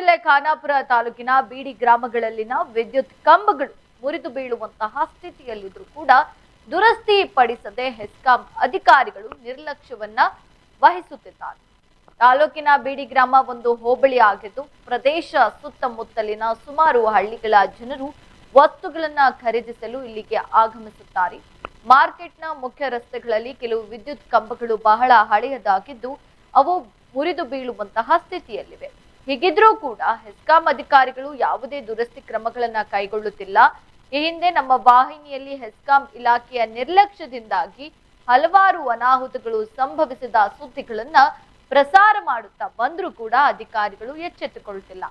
ಜಿಲ್ಲೆ ಖಾನಾಪುರ ತಾಲೂಕಿನ ಬೀಡಿ ಗ್ರಾಮಗಳಲ್ಲಿನ ವಿದ್ಯುತ್ ಕಂಬಗಳು ಮುರಿದು ಬೀಳುವಂತಹ ಸ್ಥಿತಿಯಲ್ಲಿದ್ದರೂ ಕೂಡ ದುರಸ್ತಿ ಪಡಿಸದೆ ಹೆಸ್ಕಾಂ ಅಧಿಕಾರಿಗಳು ನಿರ್ಲಕ್ಷ್ಯವನ್ನ ವಹಿಸುತ್ತಿದ್ದಾರೆ. ತಾಲೂಕಿನ ಬೀಡಿ ಗ್ರಾಮ ಒಂದು ಹೋಬಳಿ ಆಗಿದ್ದು, ಪ್ರದೇಶ ಸುತ್ತಮುತ್ತಲಿನ ಸುಮಾರು ಹಳ್ಳಿಗಳ ಜನರು ವಸ್ತುಗಳನ್ನ ಖರೀದಿಸಲು ಇಲ್ಲಿಗೆ ಆಗಮಿಸುತ್ತಾರೆ. ಮಾರ್ಕೆಟ್ನ ಮುಖ್ಯ ರಸ್ತೆಗಳಲ್ಲಿ ಕೆಲವು ವಿದ್ಯುತ್ ಕಂಬಗಳು ಬಹಳ ಹಳೆಯದಾಗಿದ್ದು, ಅವು ಮುರಿದು ಬೀಳುವಂತಹ ಸ್ಥಿತಿಯಲ್ಲಿವೆ. ಹೀಗಿದ್ರೂ ಕೂಡ ಹೆಸ್ಕಾಂ ಅಧಿಕಾರಿಗಳು ಯಾವುದೇ ದುರಸ್ತಿ ಕ್ರಮಗಳನ್ನ ಕೈಗೊಳ್ಳುತ್ತಿಲ್ಲ. ಈ ಹಿಂದೆ ನಮ್ಮ ವಾಹಿನಿಯಲ್ಲಿ ಹೆಸ್ಕಾಂ ಇಲಾಖೆಯ ನಿರ್ಲಕ್ಷ್ಯದಿಂದಾಗಿ ಹಲವಾರು ಅನಾಹುತಗಳು ಸಂಭವಿಸಿದ ಸುದ್ದಿಗಳನ್ನ ಪ್ರಸಾರ ಮಾಡುತ್ತಾ ಬಂದ್ರೂ ಕೂಡ ಅಧಿಕಾರಿಗಳು ಎಚ್ಚೆತ್ತುಕೊಳ್ಳುತ್ತಿಲ್ಲ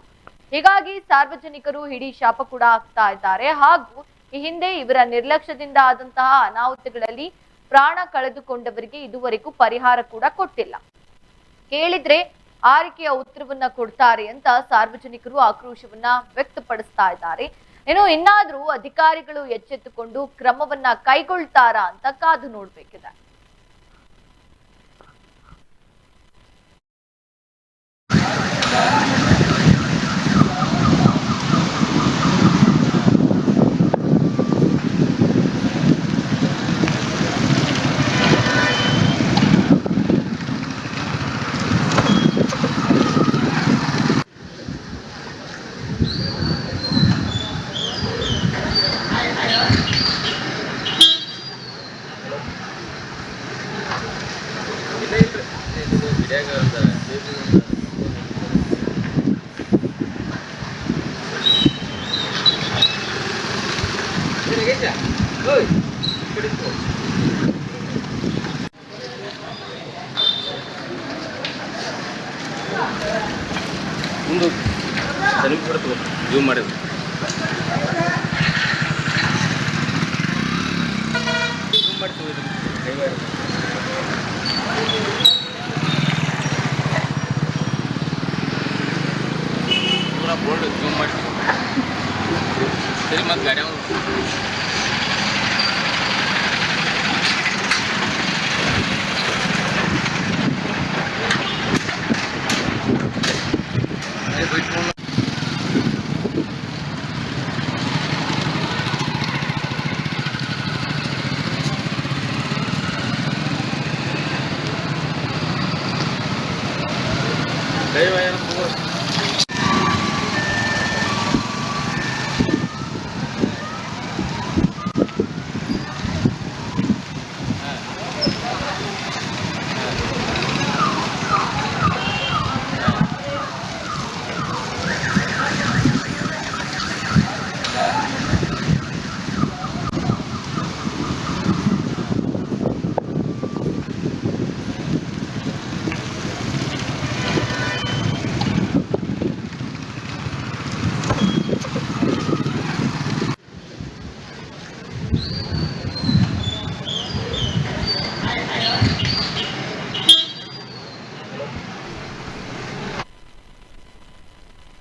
ಹೀಗಾಗಿ ಸಾರ್ವಜನಿಕರು ಹಿಡಿ ಶಾಪ ಕೂಡ ಆಗ್ತಾ ಇದ್ದಾರೆ. ಹಾಗೂ ಈ ಹಿಂದೆ ಇವರ ನಿರ್ಲಕ್ಷ್ಯದಿಂದ ಆದಂತಹ ಅನಾಹುತಗಳಲ್ಲಿ ಪ್ರಾಣ ಕಳೆದುಕೊಂಡವರಿಗೆ ಇದುವರೆಗೂ ಪರಿಹಾರ ಕೂಡ ಕೊಟ್ಟಿಲ್ಲ. ಕೇಳಿದ್ರೆ ಆರಿಕೆಯ ಉತ್ತರವನ್ನ ಕೊಡ್ತಾರೆ ಅಂತ ಸಾರ್ವಜನಿಕರು ಆಕ್ರೋಶವನ್ನ ವ್ಯಕ್ತಪಡಿಸ್ತಾ ಇದ್ದಾರೆ. ಇನ್ನು ಇನ್ನಾದ್ರೂ ಅಧಿಕಾರಿಗಳು ಎಚ್ಚೆತ್ತುಕೊಂಡು ಕ್ರಮವನ್ನ ಕೈಗೊಳ್ತಾರಾ ಅಂತ ಕಾದು ನೋಡ್ಬೇಕಿದೆ. जाएगा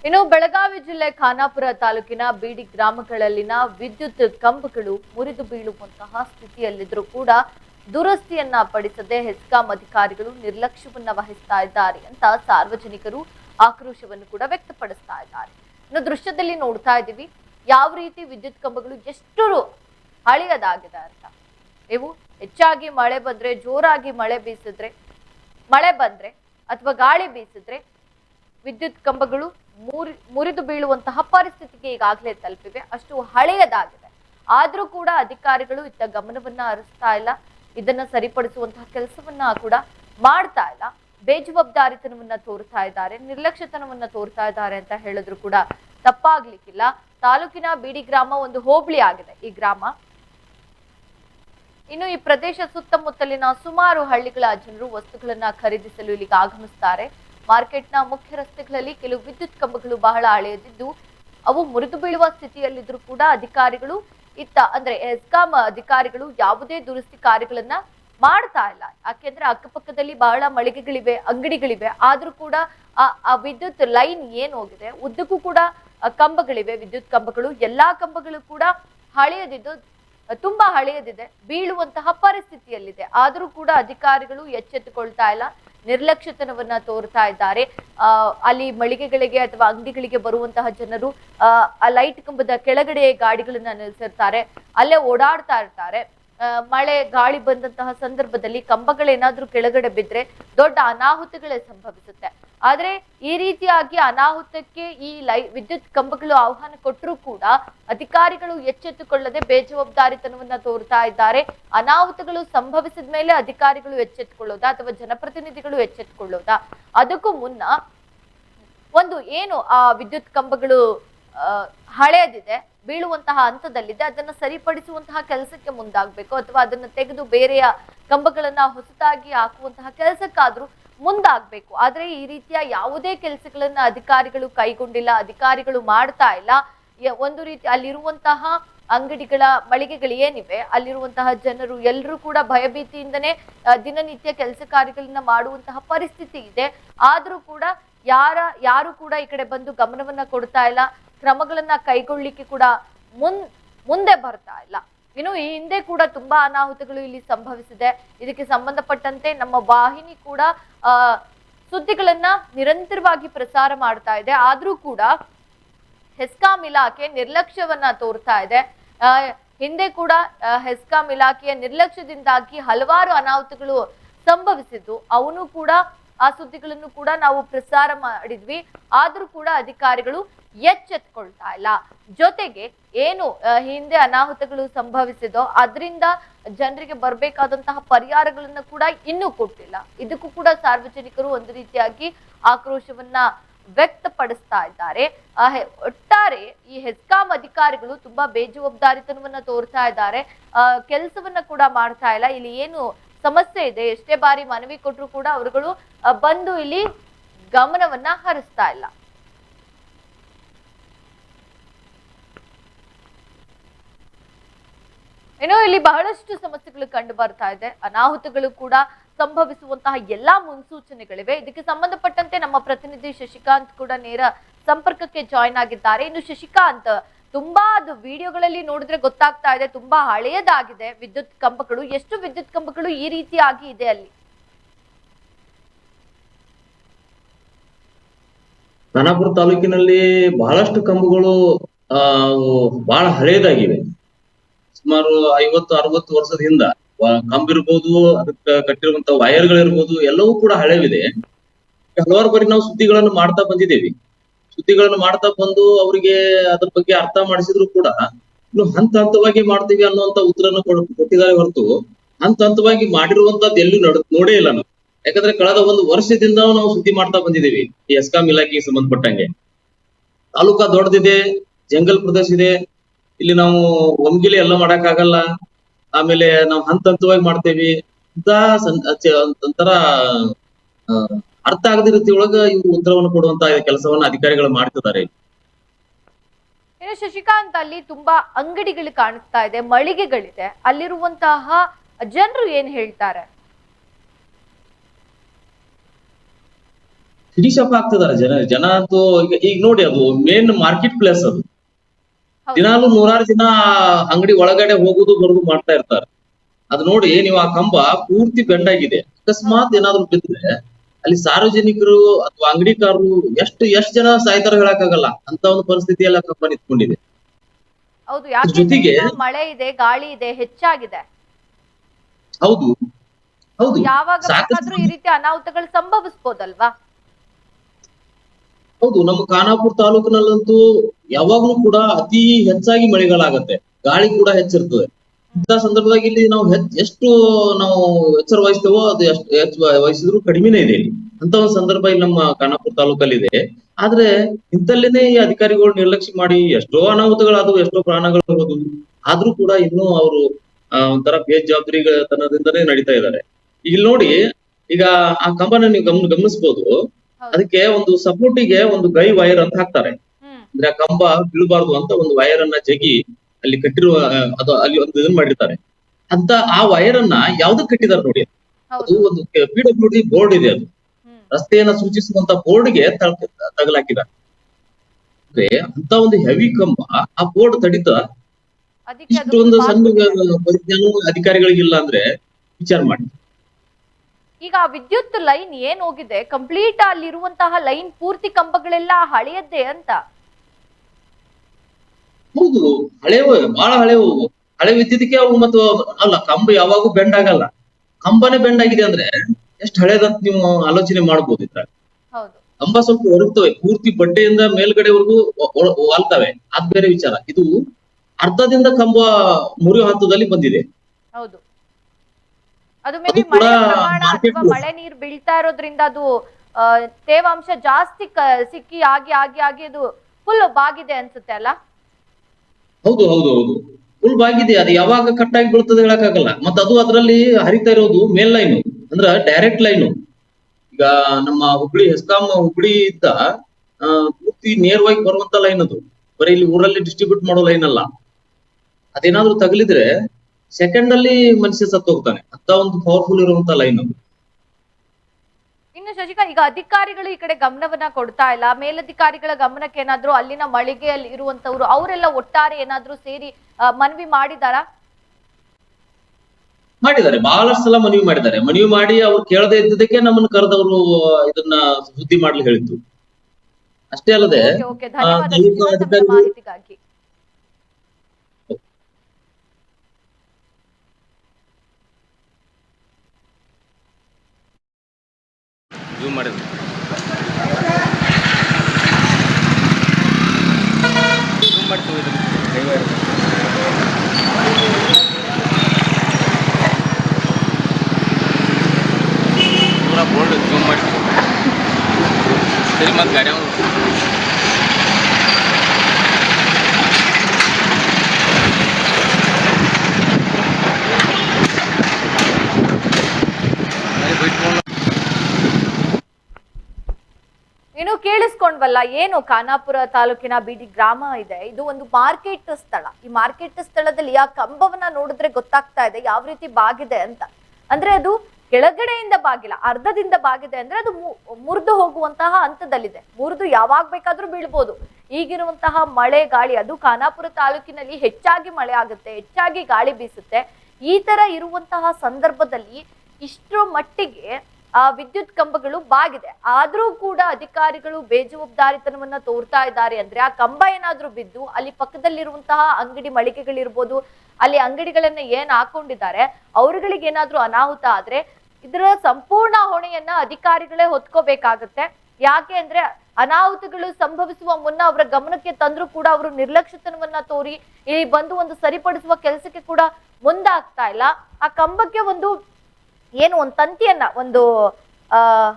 ಇನ್ನು ಬೆಳಗಾವಿ ಜಿಲ್ಲೆ ಖಾನಾಪುರ ತಾಲೂಕಿನ ಬೀಡಿ ಗ್ರಾಮಗಳಲ್ಲಿನ ವಿದ್ಯುತ್ ಕಂಬಗಳು ಮುರಿದು ಬೀಳುವಂತಹ ಸ್ಥಿತಿಯಲ್ಲಿದ್ದರೂ ಕೂಡ ದುರಸ್ತಿಯನ್ನ ಪಡಿಸದೆ ಹೆಸ್ಕಾಂ ಅಧಿಕಾರಿಗಳು ನಿರ್ಲಕ್ಷ್ಯವನ್ನ ವಹಿಸ್ತಾ ಇದ್ದಾರೆ ಅಂತ ಸಾರ್ವಜನಿಕರು ಆಕ್ರೋಶವನ್ನು ಕೂಡ ವ್ಯಕ್ತಪಡಿಸ್ತಾ ಇದ್ದಾರೆ. ಇನ್ನು ದೃಶ್ಯದಲ್ಲಿ ನೋಡ್ತಾ ಇದ್ದೀವಿ, ಯಾವ ರೀತಿ ವಿದ್ಯುತ್ ಕಂಬಗಳು ಎಷ್ಟು ಹಳೆಯದಾಗಿದೆ ಅಂತ. ನೀವು ಹೆಚ್ಚಾಗಿ ಮಳೆ ಬಂದ್ರೆ, ಜೋರಾಗಿ ಮಳೆ ಬೀಸಿದ್ರೆ, ಮಳೆ ಬಂದ್ರೆ ಅಥವಾ ಗಾಳಿ ಬೀಸಿದ್ರೆ ವಿದ್ಯುತ್ ಕಂಬಗಳು ಮುರಿ, ಮುರಿದು ಬೀಳುವಂತಹ ಪರಿಸ್ಥಿತಿಗೆ ಈಗಾಗಲೇ ತಲುಪಿವೆ. ಅಷ್ಟು ಹಳೆಯದಾಗಿದೆ. ಆದರೂ ಕೂಡ ಅಧಿಕಾರಿಗಳು ಇತ್ತ ಗಮನವನ್ನ ಹರಿಸ್ತಾ ಇಲ್ಲ. ಇದನ್ನ ಸರಿಪಡಿಸುವಂತಹ ಕೆಲಸವನ್ನ ಕೂಡ ಮಾಡ್ತಾ ಇಲ್ಲ. ಬೇಜವಾಬ್ದಾರಿತನವನ್ನ ತೋರ್ತಾ ಇದ್ದಾರೆ. ನಿರ್ಲಕ್ಷ್ಯತನವನ್ನ ತೋರ್ತಾ ಇದ್ದಾರೆ ಅಂತ ಹೇಳಿದ್ರು ಕೂಡ ತಪ್ಪಾಗ್ಲಿಕ್ಕಿಲ್ಲ. ತಾಲೂಕಿನ ಬಿಡಿ ಗ್ರಾಮ ಒಂದು ಹೋಬಳಿ ಆಗಿದೆ. ಈ ಗ್ರಾಮ ಇನ್ನು ಈ ಪ್ರದೇಶ ಸುತ್ತಮುತ್ತಲಿನ ಸುಮಾರು ಹಳ್ಳಿಗಳ ಜನರು ವಸ್ತುಗಳನ್ನ ಖರೀದಿಸಲು ಇಲ್ಲಿಗೆ ಆಗಮಿಸ್ತಾರೆ. ಮಾರ್ಕೆಟ್ನ ಮುಖ್ಯ ರಸ್ತೆಗಳಲ್ಲಿ ಕೆಲವು ವಿದ್ಯುತ್ ಕಂಬಗಳು ಬಹಳ ಹಳೆಯದಿದ್ದು ಅವು ಮುರಿದು ಬೀಳುವ ಸ್ಥಿತಿಯಲ್ಲಿದ್ದರೂ ಕೂಡ ಅಧಿಕಾರಿಗಳು ಇತ್ತ, ಅಂದ್ರೆ ಎಸ್ಕಾಂ ಅಧಿಕಾರಿಗಳು ಯಾವುದೇ ದುರಸ್ತಿ ಕಾರ್ಯಗಳನ್ನ ಮಾಡ್ತಾ ಇಲ್ಲ. ಯಾಕೆಂದ್ರೆ ಅಕ್ಕಪಕ್ಕದಲ್ಲಿ ಬಹಳ ಮಳಿಗೆಗಳಿವೆ, ಅಂಗಡಿಗಳಿವೆ. ಆದ್ರೂ ಕೂಡ ಆ ವಿದ್ಯುತ್ ಲೈನ್ ಏನ್ ಹೋಗಿದೆ, ಉದ್ದಕ್ಕೂ ಕೂಡ ಕಂಬಗಳಿವೆ, ವಿದ್ಯುತ್ ಕಂಬಗಳು. ಎಲ್ಲಾ ಕಂಬಗಳು ಕೂಡ ಹಳೆಯದಿದ್ದು, ತುಂಬಾ ಹಳೆಯದಿದೆ, ಬೀಳುವಂತಹ ಪರಿಸ್ಥಿತಿಯಲ್ಲಿದೆ. ಆದರೂ ಕೂಡ ಅಧಿಕಾರಿಗಳು ಎಚ್ಚೆತ್ತುಕೊಳ್ತಾ ಇಲ್ಲ. ನಿರ್ಲಕ್ಷ್ಯತನವನ್ನ ತೋರ್ತಾ ಇದ್ದಾರೆ. ಅಲ್ಲಿ ಮಳಿಗೆಗಳಿಗೆ ಅಥವಾ ಅಂಗಡಿಗಳಿಗೆ ಬರುವಂತಹ ಜನರು ಆ, ಲೈಟ್ ಕಂಬದ ಕೆಳಗಡೆ ಗಾಡಿಗಳನ್ನ ನಿಲ್ಸಿರ್ತಾರೆ. ಅಲ್ಲೇ ಓಡಾಡ್ತಾ ಇರ್ತಾರೆ. ಮಳೆ ಗಾಳಿ ಬಂದಂತಹ ಸಂದರ್ಭದಲ್ಲಿ ಕಂಬಗಳೇನಾದ್ರೂ ಕೆಳಗಡೆ ಬಿದ್ರೆ ದೊಡ್ಡ ಅನಾಹುತಗಳೇ ಸಂಭವಿಸುತ್ತೆ. ಆದ್ರೆ ಈ ರೀತಿಯಾಗಿ ಅನಾಹುತಕ್ಕೆ ಈ ಲೈ, ವಿದ್ಯುತ್ ಕಂಬಗಳು ಆಹ್ವಾನ ಕೊಟ್ಟರೂ ಕೂಡ ಅಧಿಕಾರಿಗಳು ಎಚ್ಚೆತ್ತುಕೊಳ್ಳದೆ ಬೇಜವಾಬ್ದಾರಿತನವನ್ನ ತೋರ್ತಾ ಇದ್ದಾರೆ. ಅನಾಹುತಗಳು ಸಂಭವಿಸಿದ ಮೇಲೆ ಅಧಿಕಾರಿಗಳು ಎಚ್ಚೆತ್ತುಕೊಳ್ಳೋದಾ ಅಥವಾ ಜನಪ್ರತಿನಿಧಿಗಳು ಎಚ್ಚೆತ್ತುಕೊಳ್ಳೋದಾ? ಅದಕ್ಕೂ ಮುನ್ನ ಒಂದು ಏನು ಆ ವಿದ್ಯುತ್ ಕಂಬಗಳು ಹಳೆಯದಿದೆ ಬೀಳುವಂತಹ ಹಂತದಲ್ಲಿದೆ, ಅದನ್ನ ಸರಿಪಡಿಸುವಂತಹ ಕೆಲಸಕ್ಕೆ ಮುಂದಾಗಬೇಕು ಅಥವಾ ಅದನ್ನ ತೆಗೆದು ಬೇರೆಯ ಕಂಬಗಳನ್ನ ಹೊಸದಾಗಿ ಹಾಕುವಂತಹ ಕೆಲಸಕ್ಕಾದ್ರೂ ಮುಂದಾಗಬೇಕು. ಆದರೆ ಈ ರೀತಿಯ ಯಾವುದೇ ಕೆಲಸಗಳನ್ನು ಅಧಿಕಾರಿಗಳು ಕೈಗೊಂಡಿಲ್ಲ, ಅಧಿಕಾರಿಗಳು ಮಾಡ್ತಾ ಇಲ್ಲ ಒಂದು ರೀತಿ ಅಲ್ಲಿರುವಂತಹ ಅಂಗಡಿಗಳ ಮಳಿಗೆಗಳು ಏನಿವೆ, ಅಲ್ಲಿರುವಂತಹ ಜನರು ಎಲ್ಲರೂ ಕೂಡ ಭಯಭೀತಿಯಿಂದನೇ ದಿನನಿತ್ಯ ಕೆಲಸ ಕಾರ್ಯಗಳನ್ನ ಮಾಡುವಂತಹ ಪರಿಸ್ಥಿತಿ ಇದೆ. ಆದರೂ ಕೂಡ ಯಾರ, ಯಾರು ಕೂಡ ಈ ಕಡೆ ಬಂದು ಗಮನವನ್ನ ಕೊಡ್ತಾ ಇಲ್ಲ, ಕ್ರಮಗಳನ್ನ ಕೈಗೊಳ್ಳಿಕ್ಕೆ ಕೂಡ ಮುನ್, ಮುಂದೆ ಬರ್ತಾ ಇಲ್ಲ. ಇನ್ನು ಈ ಹಿಂದೆ ಕೂಡ ತುಂಬಾ ಅನಾಹುತಗಳು ಇಲ್ಲಿ ಸಂಭವಿಸಿದೆ. ಇದಕ್ಕೆ ಸಂಬಂಧಪಟ್ಟಂತೆ ನಮ್ಮ ವಾಹಿನಿ ಕೂಡ ಸುದ್ದಿಗಳನ್ನ ನಿರಂತರವಾಗಿ ಪ್ರಸಾರ ಮಾಡ್ತಾ ಇದೆ. ಆದ್ರೂ ಕೂಡ ಹೆಸ್ಕಾಂ ಇಲಾಖೆ ನಿರ್ಲಕ್ಷ್ಯವನ್ನ ತೋರ್ತಾ ಇದೆ. ಹಿಂದೆ ಕೂಡ ಹೆಸ್ಕಾಂ ಇಲಾಖೆಯ ನಿರ್ಲಕ್ಷ್ಯದಿಂದಾಗಿ ಹಲವಾರು ಅನಾಹುತಗಳು ಸಂಭವಿಸಿದ್ದು. ಅವನು ಕೂಡ ಆ ಸುದ್ದಿಗಳನ್ನು ಕೂಡ ನಾವು ಪ್ರಸಾರ ಮಾಡಿದ್ವಿ. ಆದ್ರೂ ಕೂಡ ಅಧಿಕಾರಿಗಳು ಎಚ್ಚೆತ್ಕೊಳ್ತಾ ಇಲ್ಲ. ಜೊತೆಗೆ ಏನು ಹಿಂದೆ ಅನಾಹುತಗಳು ಸಂಭವಿಸಿದೋ ಅದರಿಂದ ಜನರಿಗೆ ಬರಬೇಕಾದಂತಹ ಪರಿಹಾರಗಳನ್ನ ಕೂಡ ಇನ್ನೂ ಕೊಟ್ಟಿಲ್ಲ. ಇದಕ್ಕೂ ಕೂಡ ಸಾರ್ವಜನಿಕರು ಒಂದು ರೀತಿಯಾಗಿ ಆಕ್ರೋಶವನ್ನ ವ್ಯಕ್ತಪಡಿಸ್ತಾ ಇದ್ದಾರೆ. ಒಟ್ಟಾರೆ ಈ ಹೆಸ್ಕಾಂ ಅಧಿಕಾರಿಗಳು ತುಂಬಾ ಬೇಜವಾಬ್ದಾರಿತನವನ್ನ ತೋರ್ತಾ ಇದ್ದಾರೆ. ಆ, ಕೆಲಸವನ್ನ ಕೂಡ ಮಾಡ್ತಾ ಇಲ್ಲ. ಇಲ್ಲಿ ಏನು ಸಮಸ್ಯೆ ಇದೆ? ಎಷ್ಟೇ ಬಾರಿ ಮನವಿ ಕೊಟ್ಟರು ಕೂಡ ಅವರುಗಳು ಬಂದು ಇಲ್ಲಿ ಗಮನವನ್ನ ಹರಿಸ್ತಾ ಇಲ್ಲ. ಏನೋ ಇಲ್ಲಿ ಬಹಳಷ್ಟು ಸಮಸ್ಯೆಗಳು ಕಂಡು ಬರ್ತಾ ಇದೆ. ಅನಾಹುತಗಳು ಕೂಡ ಸಂಭವಿಸುವಂತಹ ಎಲ್ಲಾ ಮುನ್ಸೂಚನೆಗಳಿವೆ. ಇದಕ್ಕೆ ಸಂಬಂಧಪಟ್ಟಂತೆ ನಮ್ಮ ಪ್ರತಿನಿಧಿ ಶಶಿಕಾಂತ್ ಕೂಡ ನೇರ ಸಂಪರ್ಕಕ್ಕೆ ಜಾಯಿನ್ ಆಗಿದ್ದಾರೆ. ಇನ್ನು ಶಶಿಕಾಂತ್, ತುಂಬಾ ಅದು ವಿಡಿಯೋಗಳಲ್ಲಿ ನೋಡಿದ್ರೆ ಗೊತ್ತಾಗ್ತಾ ಇದೆ, ತುಂಬಾ ಹಳೆಯದಾಗಿದೆ ವಿದ್ಯುತ್ ಕಂಬಗಳು, ಎಷ್ಟು ವಿದ್ಯುತ್ ಕಂಬಗಳು ಈ ರೀತಿಯಾಗಿ ಇದೆ ಅಲ್ಲಿ? ಖಾನಾಪುರ ತಾಲೂಕಿನಲ್ಲಿ ಬಹಳಷ್ಟು ಕಂಬಗಳು, ಆ, ಬಹಳ ಹಳೇದಾಗಿವೆ. ಸುಮಾರು ಐವತ್ತು, ಅರವತ್ತು ವರ್ಷದ ಹಿಂದ ಕಂಬ್ ಇರ್ಬೋದು ಅದಕ್ಕೆ ಕಟ್ಟಿರುವಂತ ವೈರ್ಗಳಿರ್ಬೋದು, ಎಲ್ಲವೂ ಕೂಡ ಹಳೆವಿದೆ. ಹಲವಾರು ಬಾರಿ ನಾವು ಸುದ್ದಿಗಳನ್ನು ಮಾಡ್ತಾ ಬಂದಿದ್ದೇವೆ. ಸುದ್ದಿಗಳನ್ನು ಮಾಡ್ತಾ ಬಂದು ಅವರಿಗೆ ಅದ್ರ ಬಗ್ಗೆ ಅರ್ಥ ಮಾಡಿಸಿದ್ರು ಕೂಡ, ಇನ್ನು ಹಂತ ಹಂತವಾಗಿ ಮಾಡ್ತೀವಿ ಅನ್ನುವಂತ ಉತ್ತರನ ಕೊಡ್- ಕೊಟ್ಟಿದ್ದಾರೆ ಹೊರತು, ಹಂತ ಹಂತವಾಗಿ ಮಾಡಿರುವಂತದ್ದು ಎಲ್ಲೂ ನಡ, ನೋಡೇ ಇಲ್ಲ ನಾವು. ಯಾಕಂದ್ರೆ ಕಳೆದ ಒಂದು ವರ್ಷದಿಂದ ನಾವು ಸುದ್ದಿ ಮಾಡ್ತಾ ಬಂದಿದ್ದೀವಿ, ಈ ಎಸ್ಕಾಂ ಇಲಾಖೆಗೆ ಸಂಬಂಧಪಟ್ಟಂಗೆ. ತಾಲೂಕಾ ದೊಡ್ಡದಿದೆ, ಜಂಗಲ್ ಪ್ರದೇಶ ಇದೆ ಇಲ್ಲಿ ನಾವು ಒಮ್ಗಿಲಿ ಎಲ್ಲ ಮಾಡಕ್ ಆಗಲ್ಲ ಆಮೇಲೆ ನಾವು ಹಂತ ಹಂತವಾಗಿ ಮಾಡ್ತೇವಿ. ಅಂತ ಒಂಥರ ಅರ್ಥ ಆಗದ ರೀತಿ ಒಳಗ ಇವ್ರು ಉತ್ತರವನ್ನು ಕೊಡುವಂತ ಕೆಲಸವನ್ನ ಅಧಿಕಾರಿಗಳು ಮಾಡ್ತಿದ್ದಾರೆ. ಇನ್ನು ಶಶಿಕಾಂತ್ ಅಲ್ಲಿ ತುಂಬಾ ಅಂಗಡಿಗಳು ಕಾಣಿಸ್ತಾ ಇದೆ ಮಳಿಗೆಗಳಿದೆ. ಅಲ್ಲಿರುವಂತಹ ಜನರು ಏನ್ ಹೇಳ್ತಾರೆ? ಹಿಡಿಶಾಪ ಆಗ್ತಿದಾರೆ ಜನ ಜನ ಅಂತೂ ಈಗ ಈಗ ನೋಡಿ ಅದು ಮೇನ್ ಮಾರ್ಕೆಟ್ ಪ್ಲೇಸ್ ಅದು. ದಿನಾಲು ನೂರಾರು ಜನ ಅಂಗಡಿ ಒಳಗಡೆ ಹೋಗುದು ಬರುದು ಮಾಡ್ತಾ ಇರ್ತಾರೆ. ಅದು ನೋಡಿ ನೀವು ಆ ಕಂಬ ಪೂರ್ತಿ ಬೆಂಡಾಗಿದೆ. ಅಕಸ್ಮಾತ್ ಏನಾದ್ರು ಬಿದ್ರೆ ಅಲ್ಲಿ ಸಾರ್ವಜನಿಕರು ಅಥವಾ ಅಂಗಡಿಕಾರರು ಎಷ್ಟು ಎಷ್ಟು ಜನ ಸಾಯ್ತಾರ ಹೇಳಕ್ಕಾಗಲ್ಲ. ಅಂತ ಒಂದು ಪರಿಸ್ಥಿತಿಯಲ್ಲ ಕಂಬ ನಿಂತ್ಕೊಂಡಿದೆ. ಹೌದು ಜೊತೆಗೆ- ಮಳೆ ಇದೆ ಗಾಳಿ ಇದೆ ಹೆಚ್ಚಾಗಿದೆ. ಹೌದು. ಹೌದು. ಯಾವಾಗ ಈ ರೀತಿ ಅನಾಹುತಗಳು ಸಂಭವಿಸ್ಬೋದಲ್ವಾ? ಹೌದು, ನಮ್ಮ ಖಾನಾಪುರ ತಾಲೂಕಿನಲ್ಲಂತೂ ಯಾವಾಗ್ಲೂ ಕೂಡ ಅತಿ ಹೆಚ್ಚಾಗಿ ಮಳೆಗಳಾಗತ್ತೆ. ಗಾಳಿ ಕೂಡ ಹೆಚ್ಚಿರ್ತದೆ. ಇಂತ ಸಂದರ್ಭದಾಗ ಇಲ್ಲಿ ನಾವು ಎಷ್ಟು ನಾವು ಎಚ್ಚರ ವಹಿಸ್ತೇವೋ ಅದು ಎಷ್ಟು ವಹಿಸಿದ್ರು ಕಡಿಮೆನೇ ಇದೆ ಇಲ್ಲಿ. ಅಂತ ಒಂದು ಸಂದರ್ಭ ಇಲ್ಲಿ ನಮ್ಮ ಖಾನಾಪುರ ತಾಲೂಕಲ್ಲಿ ಇದೆ ಆದ್ರೆ ಇಂತಲ್ಲೇನೆ ಈ ಅಧಿಕಾರಿಗಳು ನಿರ್ಲಕ್ಷ್ಯ ಮಾಡಿ ಎಷ್ಟೋ ಅನಾಹುತಗಳಾದವು, ಎಷ್ಟೋ ಪ್ರಾಣಗಳು ಹೋದವು. ಆದ್ರೂ ಕೂಡ ಇನ್ನೂ ಅವರು ಒಂಥರ ಬೇಜವಾಬ್ದಾರಿತನದಿಂದನೇ ನಡೀತಾ ಇದ್ದಾರೆ. ಇಲ್ಲಿ ನೋಡಿ, ಈಗ ಆ ಕಂಬನ ನೀವು ಗಮನ ಗಮನಿಸಬಹುದು ಹೌದು. ಅದಕ್ಕೆ ಒಂದು ಸಪೋರ್ಟಿಗೆ ಒಂದು ಗೈ ವೈರ್ ಅಂತ ಹಾಕ್ತಾರೆ. ಅಂದ್ರೆ ಆ ಕಂಬ ಬೀಳಬಾರ್ದು ಅಂತ ಒಂದು ವೈರ್ ಅನ್ನ ಜಗಿ ಅಲ್ಲಿ ಕಟ್ಟಿರುವ ಅದು ಅಲ್ಲಿ ಒಂದು ಇದನ್ನ ಮಾಡಿರ್ತಾರೆ. ಅಂತ ಆ ವೈರ್ ಅನ್ನ ಯಾವ್ದಕ್ ಕಟ್ಟಿದಾರೆ ನೋಡಿ ಅದು. ಒಂದು ಪಿ ಡಬ್ಲ್ಯೂ ಡಿ ಬೋರ್ಡ್ ಇದೆ ಅದು. ರಸ್ತೆಯನ್ನ ಸೂಚಿಸುವಂತ ಬೋರ್ಡ್ಗೆ ತಗಲಾಕಿದ್ದಾರೆ. ಅಂದ್ರೆ ಅಂತ ಒಂದು ಹೆವಿ ಕಂಬ ಆ ಬೋರ್ಡ್ ತಡಿತ ಇಷ್ಟೊಂದು ಸಣ್ಣ ಅಧಿಕಾರಿಗಳಿಗಿಲ್ಲ ಅಂದ್ರೆ ವಿಚಾರ ಮಾಡಿ. ಈಗ ಆ ವಿದ್ಯುತ್ ಲೈನ್ ಏನ್ ಹೋಗಿದೆ? ಕಂಪ್ಲೀಟ್ ಅಲ್ಲಿರುವಂತಹ ಲೈನ್ ಪೂರ್ತಿ ಕಂಬಗಳೆಲ್ಲ ಹಳೆಯದ್ದೇ ಅಂತ. ಹೌದು ಹಳೆವು ಬಹಳ ಹಳೆವು ಹಳೆ ವಿದ್ಯುತ್ಗೆ ಅವು ಮತ್ತು ಅಲ್ಲ ಕಂಬ ಯಾವಾಗೂ ಬೆಂಡ್ ಆಗಲ್ಲ. ಕಂಬನೇ ಬೆಂಡ್ ಆಗಿದೆ ಅಂದ್ರೆ ಎಷ್ಟು ಹಳೇದಂತ ನೀವು ಆಲೋಚನೆ ಮಾಡಬಹುದು ಇದ್ರಾಗ ಕಂಬ ಸ್ವಲ್ಪ ಒರಗ್ತವೆ ಪೂರ್ತಿ ಬಟ್ಟೆಯಿಂದ ಮೇಲ್ಗಡೆವರೆಗೂ ವಾಲ್ತವೆ ಅದ್ ಬೇರೆ ವಿಚಾರ. ಇದು ಅರ್ಧದಿಂದ ಕಂಬ ಮುರಿಯೋ ಹಂತದಲ್ಲಿ ಬಂದಿದೆ. ಹೌದು. ಅದು ಮೇ ಬಿ ಮಳೆ ಪ್ರಮಾಣ ಅಥವಾ ಮಳೆ ನೀರ್ ಬೀಳ್ತಾ ಇರೋದ್ರಿಂದ ಅದು ತೇವಾಂಶ ಜಾಸ್ತಿ ಸಿಕ್ಕಿ ಆಗಿ ಆಗಿ ಆಗಿ ಅದು ಫುಲ್ ಬಾಗಿದೆ ಅನ್ಸುತ್ತೆ ಅಲ್ಲ? ಹೌದು ಹೌದು ಹೌದು. ಫುಲ್ ಬಾಗಿದೆ. ಅದು ಯಾವಾಗ ಕಟ್ ಆಗಿ ಬೀಳ್ತದೆ ಹೇಳಕ್ಕಾಗಲ್ಲ. ಮತ್ತೆ ಅದು ಅದರಲ್ಲಿ ಹರಿತಾ ಇರೋದು ಮೇಲ್ ಲೈನ್ ಅಂದ್ರ ಡೈರೆಕ್ಟ್ ಲೈನು ಈಗ ನಮ್ಮ ಹುಬ್ಳಿ ಹೆಸ್ಕಾಂ ಹುಬ್ಳಿ ಇದ್ದ ಪೂರ್ತಿ ನೇರವಾಗಿ ಬರುವಂತ ಲೈನ್ ಅದು. ಬರೀ ಇಲ್ಲಿ ಊರಲ್ಲಿ ಡಿಸ್ಟ್ರಿಬ್ಯೂಟ್ ಮಾಡೋ ಲೈನ್ ಅಲ್ಲ. ಅದೇನಾದ್ರೂ ತಗಲಿದ್ರೆ ಸೆಕೆಂಡ್ ಅಲ್ಲಿ ಮನುಷ್ಯ ಸತ್ತು ಹೋಗ್ತಾನೆ. ಅಂತ ಒಂದು ಪವರ್ಫುಲ್ ಇರುವಂತ ಲೈನ್ ಅದು. ಇನ್ನು ಶಶಿಕಾಂತ್ ಈಗ ಅಧಿಕಾರಿಗಳು ಈ ಕಡೆ ಗಮನವನ್ನ ಕೊಡ್ತಾ ಇಲ್ಲ. ಮೇಲಧಿಕಾರಿಗಳ ಗಮನಕ್ಕೆ ಏನಾದ್ರು ಅಲ್ಲಿನ ಮಳಿಗೆಯಲ್ಲಿ ಇರುವಂತವ್ರು ಅವರೆಲ್ಲ ಒಟ್ಟಾರೆ ಏನಾದ್ರೂ ಸೇರಿ ಮನವಿ ಮಾಡಿದಾರಾ? ಮಾಡಿದ್ದಾರೆ. ಬಹಳಷ್ಟು ಸಲ ಮನವಿ ಮಾಡಿದ್ದಾರೆ. ಮನವಿ ಮಾಡಿ ಅವ್ರು ಕೇಳದೆ ಇದ್ದದಕ್ಕೆ ನಮ್ಮನ್ನ ಕರೆದವರು ಇದನ್ನ ಸುದ್ದಿ ಮಾಡ್ಲಿ ಹೇಳಿದ್ರು. ಅಷ್ಟೇ ಅಲ್ಲದೆ ಓಕೆ ಓಕೆ ಧನ್ಯವಾದ ಆ, ತಾಲೂಕು ಶಶಿಕಾಂತ್ ತಮ್ಮ ಅಧಿಕಾರಿಗಳು- ಮಾಹಿತಿಗಾಗಿ ಜೂಮ್ ಮಾಡಿದ್ರು ಜೂಮ್ ಮಾಡ್ತೀವಿ ಇದು ಕೈ ವೈರ್ ಪೂರ ಬೋಲ್ಡ್ ಜೂಮ್ ಮಾಡ್ತೀವಿ ಸರಿ ಮತ್ತೆ ಗಾಡಿ ಬಿಟ್ಕೊಂಡು ಇನ್ನು ಕೇಳಿಸ್ಕೊಂಡ್ವಲ್ಲ, ಏನು ಖಾನಾಪುರ ತಾಲೂಕಿನ ಬಿಡಿ ಗ್ರಾಮ ಇದೆ. ಇದು ಒಂದು ಮಾರ್ಕೆಟ್ ಸ್ಥಳ. ಈ ಮಾರ್ಕೆಟ್ ಸ್ಥಳದಲ್ಲಿ ಆ ಕಂಬವನ್ನ ನೋಡಿದ್ರೆ ಗೊತ್ತಾಗ್ತಾ ಇದೆ, ಯಾವ ರೀತಿ ಬಾಗಿದೆ ಅಂತ. ಅಂದ್ರೆ ಅದು ಕೆಳಗಡೆಯಿಂದ ಬಾಗಿಲ್ಲ ಅರ್ಧದಿಂದ ಬಾಗಿದೆ ಅಂದ್ರೆ ಅದು ಮುರಿದು ಹೋಗುವಂತಹ ಹಂತದಲ್ಲಿದೆ. ಮುರಿದು ಯಾವಾಗ ಬೇಕಾದ್ರೂ ಬೀಳ್ಬೋದು. ಈಗಿರುವಂತಹ ಮಳೆ ಗಾಳಿ, ಅದು ಖಾನಾಪುರ ತಾಲೂಕಿನಲ್ಲಿ ಹೆಚ್ಚಾಗಿ ಮಳೆ ಆಗುತ್ತೆ, ಹೆಚ್ಚಾಗಿ ಗಾಳಿ ಬೀಸುತ್ತೆ. ಈ ತರ ಇರುವಂತಹ ಸಂದರ್ಭದಲ್ಲಿ ಇಷ್ಟರ ಮಟ್ಟಿಗೆ ಆ ವಿದ್ಯುತ್ ಕಂಬಗಳು ಬಾಗಿದೆ. ಆದ್ರೂ ಕೂಡ ಅಧಿಕಾರಿಗಳು ಬೇಜವಾಬ್ದಾರಿತನವನ್ನ ತೋರ್ತಾ ಇದ್ದಾರೆ ಅಂದ್ರೆ ಆ ಕಂಬ ಏನಾದ್ರೂ ಬಿದ್ದು ಅಲ್ಲಿ ಪಕ್ಕದಲ್ಲಿರುವಂತಹ ಅಂಗಡಿ ಮಳಿಗೆಗಳಿರ್ಬೋದು, ಅಲ್ಲಿ ಅಂಗಡಿಗಳನ್ನ ಏನ್ ಹಾಕೊಂಡಿದ್ದಾರೆ, ಅವ್ರಗಳಿಗೆ ಏನಾದ್ರೂ ಅನಾಹುತ ಆದ್ರೆ ಇದರ ಸಂಪೂರ್ಣ ಹೊಣೆಯನ್ನ ಅಧಿಕಾರಿಗಳೇ ಹೊತ್ಕೋಬೇಕಾಗತ್ತೆ. ಯಾಕೆ ಅಂದ್ರೆ ಅನಾಹುತಗಳು ಸಂಭವಿಸುವ ಮುನ್ನ ಅವರ ಗಮನಕ್ಕೆ ತಂದ್ರೂ ಕೂಡ ಅವರು ನಿರ್ಲಕ್ಷ್ಯತನವನ್ನ ತೋರಿ ಈ ಬಂದು ಒಂದು ಸರಿಪಡಿಸುವ ಕೆಲಸಕ್ಕೆ ಕೂಡ ಮುಂದಾಗ್ತಾ ಇಲ್ಲ. ಆ ಕಂಬಕ್ಕೆ ಒಂದು ಏನು ಒಂದು ತಂತಿಯನ್ನ, ಒಂದು, ಆ,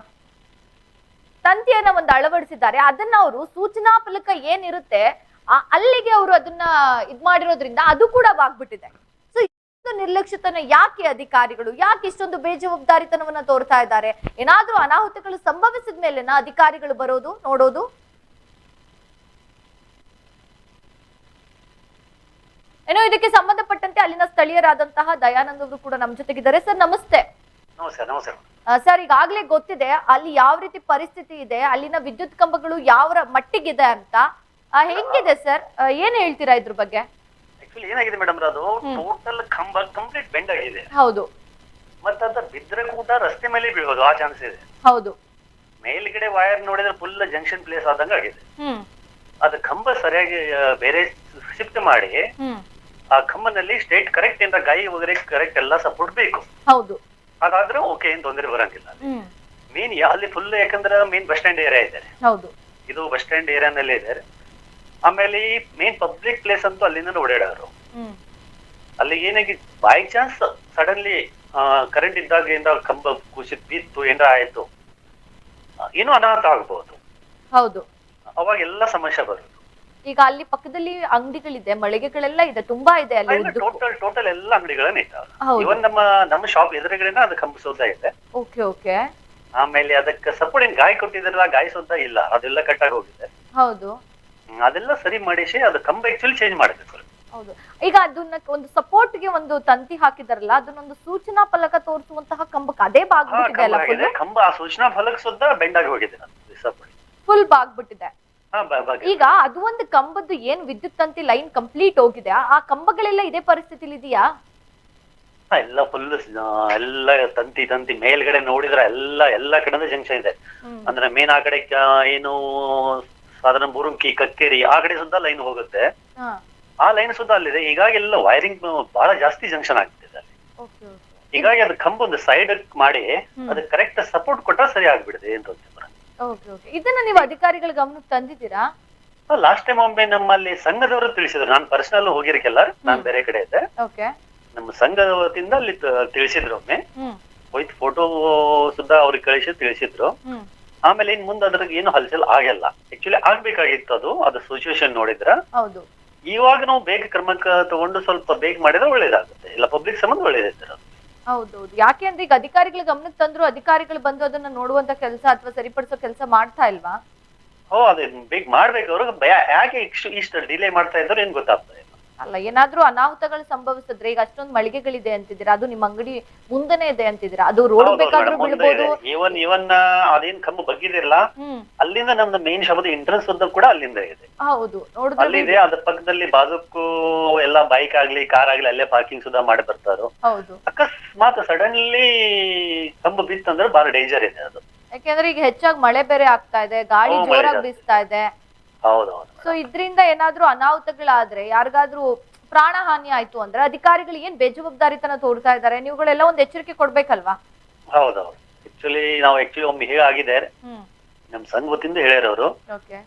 ತಂತಿಯನ್ನ ಒಂದು ಅಳವಡಿಸಿದ್ದಾರೆ. ಅದನ್ನ ಅವರು ಸೂಚನಾ ಫಲಕ ಏನಿರುತ್ತೆ ಅಲ್ಲಿಗೆ ಅವರು ಅದನ್ನ ಇದ್ ಮಾಡಿರೋದ್ರಿಂದ ಅದು ಕೂಡ ಬಾಗ್ಬಿಟ್ಟಿದೆ ಸೊ ಇಷ್ಟೊಂದು ನಿರ್ಲಕ್ಷ್ಯತನ ಯಾಕೆ ಅಧಿಕಾರಿಗಳು, ಯಾಕೆ ಇಷ್ಟೊಂದು ಬೇಜವಾಬ್ದಾರಿತನವನ್ನ ತೋರ್ತಾ ಇದ್ದಾರೆ? ಏನಾದ್ರೂ ಅನಾಹುತಗಳು ಸಂಭವಿಸಿದ ಮೇಲೆನ ಅಧಿಕಾರಿಗಳು ಬರೋದು, ನೋಡೋದು? ಏನೋ ಇದಕ್ಕೆ ಸಂಬಂಧಪಟ್ಟಂತೆ ಅಲ್ಲಿನ ಸ್ಥಳೀಯರಾದಂತಹ ದಯಾನಂದ್ ಅವರು ಕೂಡ ನಮ್ಮ ಜೊತೆಗಿದ್ದಾರೆ. ಸರ್, ನಮಸ್ತೆ. ನಮಸ್ಕಾರ ನಮಸ್ಕಾರ. ಸರ್ ಈಗಾಗಲೇ ಗೊತ್ತಿದೆ ಅಲ್ಲಿ ಯಾವ ರೀತಿ ಪರಿಸ್ಥಿತಿ ಇದೆ ಅಲ್ಲಿನ ವಿದ್ಯುತ್ ಕಂಬಗಳು ಯಾವ ಮಟ್ಟಿಗಿದೆ ಅಂತ. ಹೆಂಗಿದೆ ಸರ್? ಏನ್ ಹೇಳ್ತೀರಾ ಇದ್ರ ಬಗ್ಗೆ? ಆಕ್ಚುಲಿ ಏನಾಗಿದೆ ಮೇಡಮ್ ಅದು ಟೋಟಲ್ ಕಂಬ ಕಂಪ್ಲೀಟ್ ಬೆಂಡ್ ಆಗಿದೆ. ಹೌದು. ಮತ್ತೆ ಅದ ಬಿದ್ರೆ ಕೂಡ ರಸ್ತೆ ಮೇಲೆ ಬೀಳೋದು ಆ ಚಾನ್ಸ್ ಇದೆ. ಹೌದು. ಮೇಲ್ಗಡೆ ವೈರ್ ನೋಡಿದ್ರೆ ಫುಲ್ ಜಂಕ್ಷನ್ ಪ್ಲೇಸ್ ಆದಂಗ ಆಗಿದೆ. ಅದ ಅದು ಕಂಬ ಸರಿಯಾಗಿ ಬೇರೆ ಶಿಫ್ಟ್ ಮಾಡಿ ಆ ಕಂಬನಲ್ಲಿ ಸ್ಟೇಟ್ ಕರೆಕ್ಟ್ ಇಂದ ಗಾಯಿ ವಗರೆ ಕರೆಕ್ಟ್ ಎಲ್ಲ ಸಪೋರ್ಟ್ ಬೇಕು. ಹೌದು. ಹಾಗಾದ್ರೆ ಓಕೆ ಏನ್ ತೊಂದರೆ ಬರಂಗಿಲ್ಲ. ಮೀನ್ ಅಲ್ಲಿ ಫುಲ್ ಯಾಕಂದ್ರೆ ಮೇನ್ ಬಸ್ ಸ್ಟ್ಯಾಂಡ್ ಏರಿಯಾ ಇದೆ. ಹೌದು. ಇದು ಬಸ್ ಸ್ಟ್ಯಾಂಡ್ ಏರಿಯಾನಲ್ಲೇ ಇದೆ. ಆಮೇಲೆ ಈ ಮೇನ್ ಪಬ್ಲಿಕ್ ಪ್ಲೇಸ್ ಅಂತೂ ಅಲ್ಲಿಂದ ಓಡಾಡೋರು. ಅಲ್ಲಿ ಏನಾಗಿ ಬೈ ಚಾನ್ಸ್ ಸಡನ್ಲಿ ಕರೆಂಟ್ ಇದ್ದಾಗಿಂದ ಕಂಬ ಕುಸಿದ್ ಬಿತ್ತು ಏನಾರ ಆಯ್ತು. ಏನೋ ಅನಾಹುತ ಆಗ್ಬಹುದು ಹೌದು. ಅವಾಗ ಎಲ್ಲ ಸಮಸ್ಯೆ ಬರುತ್ತೆ. ಈಗ ಅಲ್ಲಿ ಪಕ್ಕದಲ್ಲಿ ಅಂಗಡಿಗಳಿದೆ ಮಳಿಗೆಗಳೆಲ್ಲ ಇದೆ ತುಂಬಾ ಇದೆ ಅಲ್ಲಿ ಟೋಟಲ್ ಟೋಟಲ್ ಎಲ್ಲ ಅಂಗಡಿಗಳನ್ನ ಇದ್ದಾವೆ ಇವನ್ ನಮ್ಮ ನಮ್ಮ ಶಾಪ್ ಎದುರುಗಡೆನ ಅದು ಕಂಬ ಸೌದ ಇದೆ. Okay okay. ಆಮೇಲೆ ಅದಕ್ಕೆ ಸಪೋರ್ಟ್ ಏನ್ ಗಾಯ ಕೊಟ್ಟಿದ್ರಲ್ಲ ಗಾಯ ಸೌದ ಇಲ್ಲ ಅದೆಲ್ಲ ಕಟ್ಟಾಗಿ ಹೋಗಿದೆ. ಹೌದು. ಅದೆಲ್ಲ ಸರಿ ಮಾಡಿಸಿ ಅದು ಕಂಬ ಆಕ್ಚುಲಿ ಚೇಂಜ್ ಮಾಡಬೇಕು. ಹೌದು. ಈಗ ಅದನ್ನ ಒಂದು ಸಪೋರ್ಟ್ಗೆ ಒಂದು ತಂತಿ ಹಾಕಿದಾರಲ್ಲ ಅದನ್ನೊಂದು ಸೂಚನಾ ಫಲಕ ತೋರಿಸುವಂತಹ ಕಂಬಕ್ಕೆ ಅದೇ ಬಾಗ್ಬಿಟ್ಟಿದೆ ಅಲ್ಲ ಕಂಬ ಆ ಸೂಚನಾ ಫಲಕ ಸುದ್ದ ಬೆಂಡಾಗಿ ಹೋಗಿದೆ. ಸಪೋರ್ಟ್ ಫುಲ್ ಬಾಗ್ಬಿಟ್ಟಿದೆ. ಈಗ ಅದು ಒಂದು ಕಂಬದ್ದು ಏನ್ ವಿದ್ಯುತ್ ತಂತಿ ಲೈನ್ ಕಂಪ್ಲೀಟ್ ಹೋಗಿದೆ ಆ- ಕಂಬಗಳೆಲ್ಲ ಇದೇ ಪರಿಸ್ಥಿತಿಲಿ ಇದೆಯಾ? ಎಲ್ಲ ಫುಲ್ ಎಲ್ಲ ತಂತಿ ತಂತಿ ಮೇಲ್ಗಡೆ ನೋಡಿದ್ರೆ ಎಲ್ಲ ಎಲ್ಲ ಕಡೆ ಜಂಕ್ಷನ್ ಇದೆ. ಅಂದ್ರೆ ಮೇನ್ ಆ ಕಡೆ ಏನು ಸಾಧಾರಣ ಬುರುಂಕಿ ಕಕ್ಕೇರಿ ಆ ಕಡೆ ಸುದ್ದ ಲೈನ್ ಹೋಗುತ್ತೆ. ಆ ಲೈನ್ ಸುದ್ದ ಅಲ್ಲಿದೆ. ಹೀಗಾಗಿ ಎಲ್ಲ ವೈರಿಂಗ್ ಬಹಳ ಜಾಸ್ತಿ ಜಂಕ್ಷನ್ ಆಗ್ತಿದೆ ಹೀಗಾಗಿ ಅದ್ ಕಂಬ ಒಂದು ಸೈಡ್ ಮಾಡಿ ಅದು ಅದಕ್ಕೆ ಕರೆಕ್ಟ್ ಸಪೋರ್ಟ್ ಕೊಟ್ಟರೆ ಸರಿ ಆಗ್ಬಿಡುತ್ತೆ ಏನ್ ತೊಂದ್ರೆ ಓಕೆ ಓಕೆ ಇದನ್ನ ನೀವು ಅಧಿಕಾರಿಗಳ ಗಮನಕ್ಕೆ ತಂದಿದ್ದೀರಾ? ಲಾಸ್ಟ್ ಟೈಮ್ ಒಮ್ಮೆ ನಮ್ಮಲ್ಲಿ ಸಂಘದವರು ತಿಳಿಸಿದ್ರು. ನಾನು ಪರ್ಸನಲ್ ಹೋಗಿರ್ಕೆಲ್ಲ ನಾನು ಬೇರೆ ಕಡೆ ಇದ್ದೆ. ಓಕೆ ನಮ್ಮ ಸಂಘದ ವತಿಯಿಂದ ಅಲ್ಲಿ ತ- ತಿಳಿಸಿದ್ರು ಒಮ್ಮೆ. ಹೋಯ್ತು ಫೋಟೋ ಸುದ್ದ ಅವ್ರಿಗೆ ಕಳಿಸಿ ತಿಳಿಸಿದ್ರು. ಆಮೇಲೆ ಇನ್ ಮುಂದೆ ಅದ್ರಾಗ ಏನು ಹಲ್ಚಲ್ ಆಗಲ್ಲ. ಆಕ್ಚುಲಿ ಆಗ್ಬೇಕಾಗಿತ್ತು ಅದು. ಅದು ಸಿಚುವೇಶನ್ ನೋಡಿದ್ರ. ಹೌದು. ಇವಾಗ ನಾವು ಬೇಗ ಕ್ರಮ ತಗೊಂಡು ಸ್ವಲ್ಪ ಬೇಗ ಮಾಡಿದ್ರೆ ಒಳ್ಳೇದಾಗುತ್ತೆ. ಇಲ್ಲ ಪಬ್ಲಿಕ್ ಸಂಬಂಧ ಒಳ್ಳೇದೈತೆ ಅದು. ಹೌದೌದು. ಯಾಕೆ ಅಂದ್ರೆ ಈಗ ಅಧಿಕಾರಿಗಳ ಗಮನಕ್ಕೆ ತಂದ್ರು ಅಧಿಕಾರಿಗಳು ಬಂದು ಅದನ್ನ ನೋಡುವಂತ ಕೆಲಸ ಅಥವಾ ಸರಿಪಡಿಸೋ ಕೆಲಸ ಮಾಡ್ತಾ ಇಲ್ವಾ? ಓ ಅದೇ ಬೇಗ ಮಾಡ್ಬೇಕು. ಅವ್ರಿಗೆ ಭಯ- ಯಾಕೆ ಇಷ್ಟು ಇಷ್ಟು ಡಿಲೇ ಮಾಡ್ತಾ ಇದ್ರು ಏನ್ ಗೊತ್ತಾಗ್ತಾ ಇಲ್ಲ. ಅಲ್ಲ ಏನಾದ್ರೂ ಅನಾಹುತಗಳು ಸಂಭವಿಸಿದ್ರೆ ಈಗ ಅಷ್ಟೊಂದು ಮಳಿಗೆಗಳಿದೆ ಅಂತಿದ್ದೀರಾ? ಅದು ನಿಮ್ಮ ಅಂಗಡಿ ಮುಂದೆನೆ ಇದೆ ಅಂತಿದ್ದೀರಾ? ಅದು ರೋಡ್ ಬೇಕಾದ್ರೂ ಬೀಳ್ಬೋದು. ಇವನ್ ಇವನ್ ಅದೇನ್ ಕಂಬ ಬಗ್ಗಿದಿರಲ್ಲ ಹ್ಮ್. ಅಲ್ಲಿಂದ ನಮ್ದು ಮೇನ್ ಶಬ್ದ ಎಂಟ್ರೆನ್ಸ್ ಒಂದು ಕೂಡ ಅಲ್ಲಿಂದ ಇದೆ. ಹೌದು. ನೋಡಿದ್ರೆ ಅಲ್ಲಿದೆ ಅದ್ರ ಪಕ್ಕದಲ್ಲಿ ಬಾಜುಕು ಎಲ್ಲ ಬೈಕ್ ಆಗ್ಲಿ ಕಾರ್ ಆಗ್ಲಿ ಅಲ್ಲೇ ಪಾರ್ಕಿಂಗ್ ಸುಧಾ ಮಾಡಿ ಬರ್ತಾರೋ ಹೌದು. ಅಕಸ್ಮಾತ್ ಸಡನ್ಲಿ ಕಂಬ ಬಿತ್ತಂದ್ರೆ ಬಹಳ ಡೇಂಜರ್ ಇದೆ ಅದು. ಯಾಕೆಂದ್ರೆ ಈಗ ಹೆಚ್ಚಾಗಿ ಮಳೆ ಬೇರೆ ಆಗ್ತಾ ಇದೆ ಗಾಳಿ ಹ್ಮ್, ಮಳೆ ಜೋರಾಗಿ ಜಾಸ್ತಿ. ಬೀಸ್ತಾ ಇದೆ. ಹೌದೌದು. ಸೊ ಇದ್ರಿಂದ ಏನಾದ್ರೂ ಅನಾಹುತಗಳಾದ್ರೆ ಯಾರಿಗಾದ್ರೂ ಪ್ರಾಣ ಹಾನಿ ಆಯ್ತು ಅಂದ್ರೆ ಅಧಿಕಾರಿಗಳು ಏನ್ ಬೇಜವಾಬ್ದಾರಿತನ ತೋರ್ತಾ ಇದ್ದಾರೆ? ನೀವುಗಳೆಲ್ಲ ಒಂದ್ ಎಚ್ಚರಿಕೆ ಕೊಡ್ಬೇಕಲ್ವಾ? ಹೌದೌದು. ಆಕ್ಚುಲಿ ನಾವು ಆಕ್ಚುಲಿ ಒಮ್ಮೆ ಹೇಗಾಗಿದೆ ಆಗಿದೆ ನಮ್ ಸಂಘ ವತಿಯಿಂದ ಹೇಳ್ಯಾರ ಅವರು ಓಕೆ.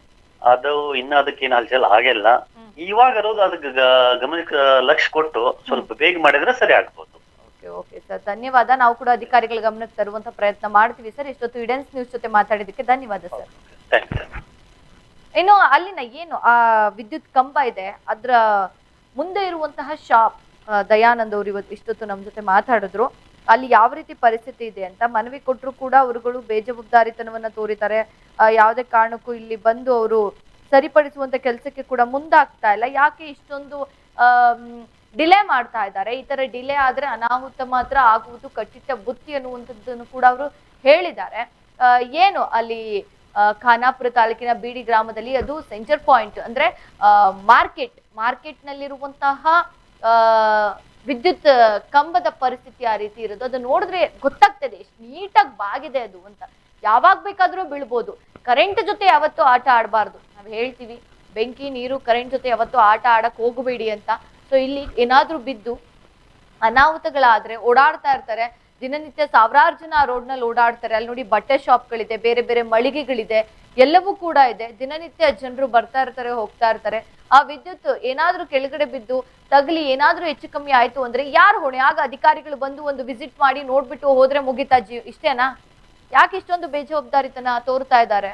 ಅದು ಇನ್ನ ಅದಕ್ಕೇನು ಹಲ್ಚಲ್ ಆಗಿಲ್ಲ ಹ್ಮ್. ಇವಾಗ ಇರೋದು ಅದಕ್ಕೆ ಗ- ಗಮನಕ್ಕೆ ಲಕ್ಷ ಕೊಟ್ಟು ಸ್ವಲ್ಪ ಬೇಗ ಮಾಡಿದ್ರೆ ಸರಿ ಆಗ್ಬೋದು. Okay okay. ಸರ್ ಧನ್ಯವಾದ. ನಾವು ಕೂಡ ಅಧಿಕಾರಿಗಳ ಗಮನಕ್ಕೆ ತರುವಂತ ಪ್ರಯತ್ನ ಮಾಡ್ತೀವಿ ಸರ್. ಇಷ್ಟೊತ್ತು ಇಡೆನ್ಸ್ ನ್ಯೂಸ್ ಜೊತೆ ಮಾತಾಡಿದಕ್ಕೆ ಧನ್ಯವಾದ ಸರ್. ಇನ್ನು ಅಲ್ಲಿನ ಏನು ಆ ವಿದ್ಯುತ್ ಕಂಬ ಇದೆ ಅದ್ರ ಮುಂದೆ ಇರುವಂತಹ ಶಾಪ್ ದಯಾನಂದ್ ಅವರು ಇವತ್ತು ಇಷ್ಟೊತ್ತು ನಮ್ಮ ಜೊತೆ ಮಾತಾಡಿದ್ರು. ಅಲ್ಲಿ ಯಾವ ರೀತಿ ಪರಿಸ್ಥಿತಿ ಇದೆ ಅಂತ ಮನವಿ ಕೊಟ್ಟರು ಕೂಡ ಅವರುಗಳು ಬೇಜವಾಬ್ದಾರಿತನವನ್ನ ತೋರಿತಾರೆ ಯಾವುದೇ ಕಾರಣಕ್ಕೂ ಇಲ್ಲಿ ಬಂದು ಅವರು ಸರಿಪಡಿಸುವಂತ ಕೆಲಸಕ್ಕೆ ಕೂಡ ಮುಂದಾಗ್ತಾ ಇಲ್ಲ. ಯಾಕೆ ಇಷ್ಟೊಂದು ಡಿಲೇ ಮಾಡ್ತಾ ಇದ್ದಾರೆ. ಈ ತರ ಡಿಲೇ ಆದ್ರೆ ಅನಾಹುತ ಮಾತ್ರ ಆಗುವುದು ಕಟ್ಟಿಟ್ಟ ಬುತ್ತಿ ಅನ್ನುವಂಥದ್ದನ್ನು ಕೂಡ ಅವರು ಹೇಳಿದ್ದಾರೆ. ಏನು ಅಲ್ಲಿ ಖಾನಾಪುರ ತಾಲೂಕಿನ ಬೀಡಿ ಗ್ರಾಮದಲ್ಲಿ ಅದು ಸೆಂಟರ್ ಪಾಯಿಂಟ್ ಅಂದ್ರೆ ಮಾರ್ಕೆಟ್ ಮಾರ್ಕೆಟ್ ನಲ್ಲಿರುವಂತಹ ವಿದ್ಯುತ್ ಕಂಬದ ಪರಿಸ್ಥಿತಿ ಆ ರೀತಿ ಇರೋದು. ಅದು ನೋಡಿದ್ರೆ ಗೊತ್ತಾಗ್ತದೆ, ಎಷ್ಟು ನೀಟಾಗಿ ಬಾಗಿದೆ ಅದು ಅಂತ. ಯಾವಾಗ ಬೇಕಾದರೂ ಬೀಳ್ಬೋದು. ಕರೆಂಟ್ ಜೊತೆ ಯಾವತ್ತೂ ಆಟ ಆಡಬಾರ್ದು. ನಾವು ಹೇಳ್ತೀವಿ, ಬೆಂಕಿ, ನೀರು, ಕರೆಂಟ್ ಜೊತೆ ಯಾವತ್ತೂ ಆಟ ಆಡಕ್ಕೆ ಹೋಗಬೇಡಿ ಅಂತ. ಸೊ ಇಲ್ಲಿ ಏನಾದರೂ ಬಿದ್ದು ಅನಾಹುತಗಳಾದರೆ ಓಡಾಡ್ತಾ ಇರ್ತಾರೆ. ದಿನನಿತ್ಯ ಸಾವಿರಾರು ಜನ ಆ ರೋಡ್ನಲ್ಲಿ ಓಡಾಡ್ತಾರೆ. ಅಲ್ಲಿ ನೋಡಿ ಬಟ್ಟೆ ಶಾಪ್ಗಳಿದೆ, ಬೇರೆ ಬೇರೆ ಮಳಿಗೆಗಳಿದೆ, ಎಲ್ಲವೂ ಕೂಡ ಇದೆ. ದಿನನಿತ್ಯ ಜನರು ಬರ್ತಾ ಇರ್ತಾರೆ, ಹೋಗ್ತಾ ಇರ್ತಾರೆ. ಆ ವಿದ್ಯುತ್ ಏನಾದರೂ ಕೆಳಗಡೆ ಬಿದ್ದು ತಗಲಿ, ಏನಾದರೂ ಹೆಚ್ಚು ಕಮ್ಮಿ ಆಯ್ತು ಅಂದ್ರೆ ಯಾರು ಹೊಣೆ? ಆಗ ಅಧಿಕಾರಿಗಳು ಬಂದು ಒಂದು ವಿಸಿಟ್ ಮಾಡಿ ನೋಡ್ಬಿಟ್ಟು ಹೋದ್ರೆ ಮುಗಿತಾ ಜೀವ ಇಷ್ಟೇನಾ? ಯಾಕೆ ಇಷ್ಟೊಂದು ಬೇಜವಾಬ್ದಾರಿತನ ತೋರ್ತಾ ಇದ್ದಾರೆ?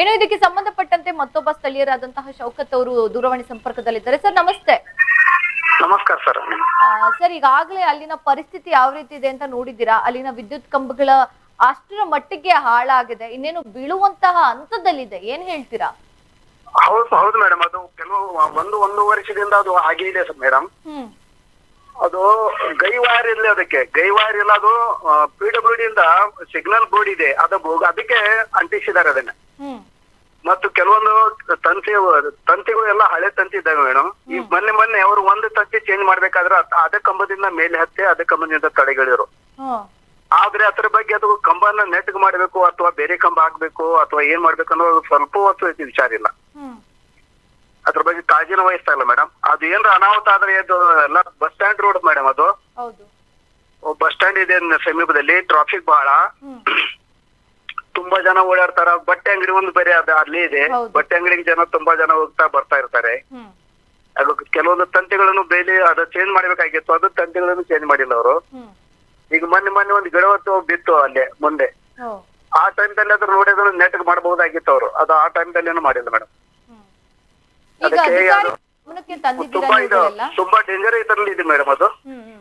ಏನೋ ಇದಕ್ಕೆ ಸಂಬಂಧಪಟ್ಟಂತೆ ಮತ್ತೊಬ್ಬ ಸ್ಥಳೀಯರಾದಂತಹ ಶೌಕತ್ ಅವರು ದೂರವಾಣಿ ಸಂಪರ್ಕದಲ್ಲಿದ್ದಾರೆ. ಸರ್ ನಮಸ್ತೆ. ನಮಸ್ಕಾರ ಸರ್. ಸರ್ ಈಗಾಗಲೇ ಅಲ್ಲಿನ ಪರಿಸ್ಥಿತಿ ಯಾವ ರೀತಿ ಇದೆ ಅಂತ ನೋಡಿದ್ದೀರಾ? ಅಲ್ಲಿನ ವಿದ್ಯುತ್ ಕಂಬಗಳ ಅಷ್ಟರ ಮಟ್ಟಿಗೆ ಹಾಳಾಗಿದೆ. ಇನ್ನೇನು ಬೀಳುವಂತಹ ಹಂತದಲ್ಲಿದೆ. ಏನ್ ಹೇಳ್ತೀರಾ? ಹೌದು ಹೌದು ಮೇಡಮ್. ಅದು ಕೆಲವು ಒಂದು ಒಂದು ವರ್ಷದಿಂದ ಅದು ಹಾಗೆ ಇದೆ ಸರ್ ಮೇಡಮ್. ಅದು ಗೈವಾರ್ ಇಲ್ಲ ಅದಕ್ಕೆ ಗೈವಾರ್ ಇಲ್ಲ ಅದು ಪಿ ಡಬ್ಲ್ಯೂ ಡಿ ಇಂದ ಸಿಗ್ನಲ್ ಬೋರ್ಡ್ ಇದೆ. ಅದು ಅದಕ್ಕೆ ಅಂಟಿಸಿದ್ದಾರೆ ಅದನ್ನ. ಮತ್ತು ಕೆಲವೊಂದು ತಂತಿ ತಂತಿಗಳು ಎಲ್ಲ ಹಳೆ ತಂತಿ ಇದ್ದಾವೆ ಮೇಡಮ್ ಈಗ ಮೊನ್ನೆ ಮೊನ್ನೆ ಅವರು ಒಂದು ತಂತಿ ಚೇಂಜ್ ಮಾಡ್ಬೇಕಾದ್ರೆ ಅದ್- ಅದೇ ಕಂಬದಿಂದ ಮೇಲೆ ಹತ್ತಿ ಅದೇ ಕಂಬದಿಂದ ತಡೆಗಳಿರು. ಹ್ಮ್ ಆದ್ರೆ ಅದ್ರ ಬಗ್ಗೆ ಅದು ಕಂಬನ ನೆಟ್ಗ್ ಮಾಡ್ಬೇಕು ಅಥವಾ ಬೇರೆ ಕಂಬ ಹಾಕ್ಬೇಕು ಅಥವಾ ಏನ್ ಮಾಡ್ಬೇಕು ಅನ್ನೋದು ಸ್ವಲ್ಪ ಹೊತ್ತು ವಿಚಾರ ಇಲ್ಲ. ಹ್ಮ್. ಅದ್ರ ಬಗ್ಗೆ ಕಾಳಜಿನ ವಹಿಸ್ತಾ ಇಲ್ಲ ಮೇಡಮ್ ಅದು ಏನ್ರ ಅನಾಹುತ ಆದ್ರೆ ಅದು ಎಲ್ಲ ಬಸ್ ಸ್ಟ್ಯಾಂಡ್ ರೋಡ್ ಮೇಡಮ್ ಅದು. ಹೌದು. ಬಸ್ ಸ್ಟ್ಯಾಂಡ್ ಇದೆ ಸಮೀಪದಲ್ಲಿ. ಟ್ರಾಫಿಕ್ ಬಹಳ ಹ್ಮ್. ತುಂಬಾ ಜನ ಓಡಾಡ್ತಾರ. ಬಟ್ಟೆ ಅಂಗಡಿ ಒಂದು ಬೇರೆ ಅದ ಅಲ್ಲಿ ಇದೆ. ಹೌದು. ಬಟ್ಟೆ ಅಂಗಡಿಗೆ ಜನ ತುಂಬಾ ಜನ ಹೋಗ್ತಾ ಬರ್ತಾ ಇರ್ತಾರೆ. ಹ್ಮ್. ಅದು ಕೆಲವೊಂದು ತಂತಿಗಳನ್ನು ಬೇಲಿ ಅದು ಚೇಂಜ್ ಮಾಡ್ಬೇಕಾಗಿತ್ತು. ಅದು ತಂತಿಗಳನ್ನು ಚೇಂಜ್ ಮಾಡಿಲ್ಲ ಅವರು. ಹ್ಮ್. ಈಗ ಮೊನ್ನೆ ಮೊನ್ನೆ ಒಂದು ಗಿಡವತ್ತು ಬಿತ್ತು ಅಲ್ಲೇ ಮುಂದೆ. ಓ. ಆ ಟೈಮ್ದಲ್ಲಿ ಅದ್ರ ನೋಡಿದ್ರೆ ನೆಟ್ ಮಾಡಬಹುದಾಗಿತ್ತು ಅವರು. ಅದು ಆ ಟೈಮ್ದಲ್ಲಿ ಏನು ಮಾಡಿಲ್ಲ ಮೇಡಮ್ ಹ್ಮ್. ಈಗ ಅದಕ್ಕೆ ಅಧಿಕಾರಿ ಅದು ಗಮನಕ್ಕೆ ತಂದಿದ್ದೀರಾ ತುಂಬಾ ಇದು ತುಂಬಾ ಡೇಂಜರ್ ಇದರಲ್ಲಿ ಇದೆ ಮೇಡಮ್ ಅದು. ಹ್ಮ್ ಹ್ಮ್.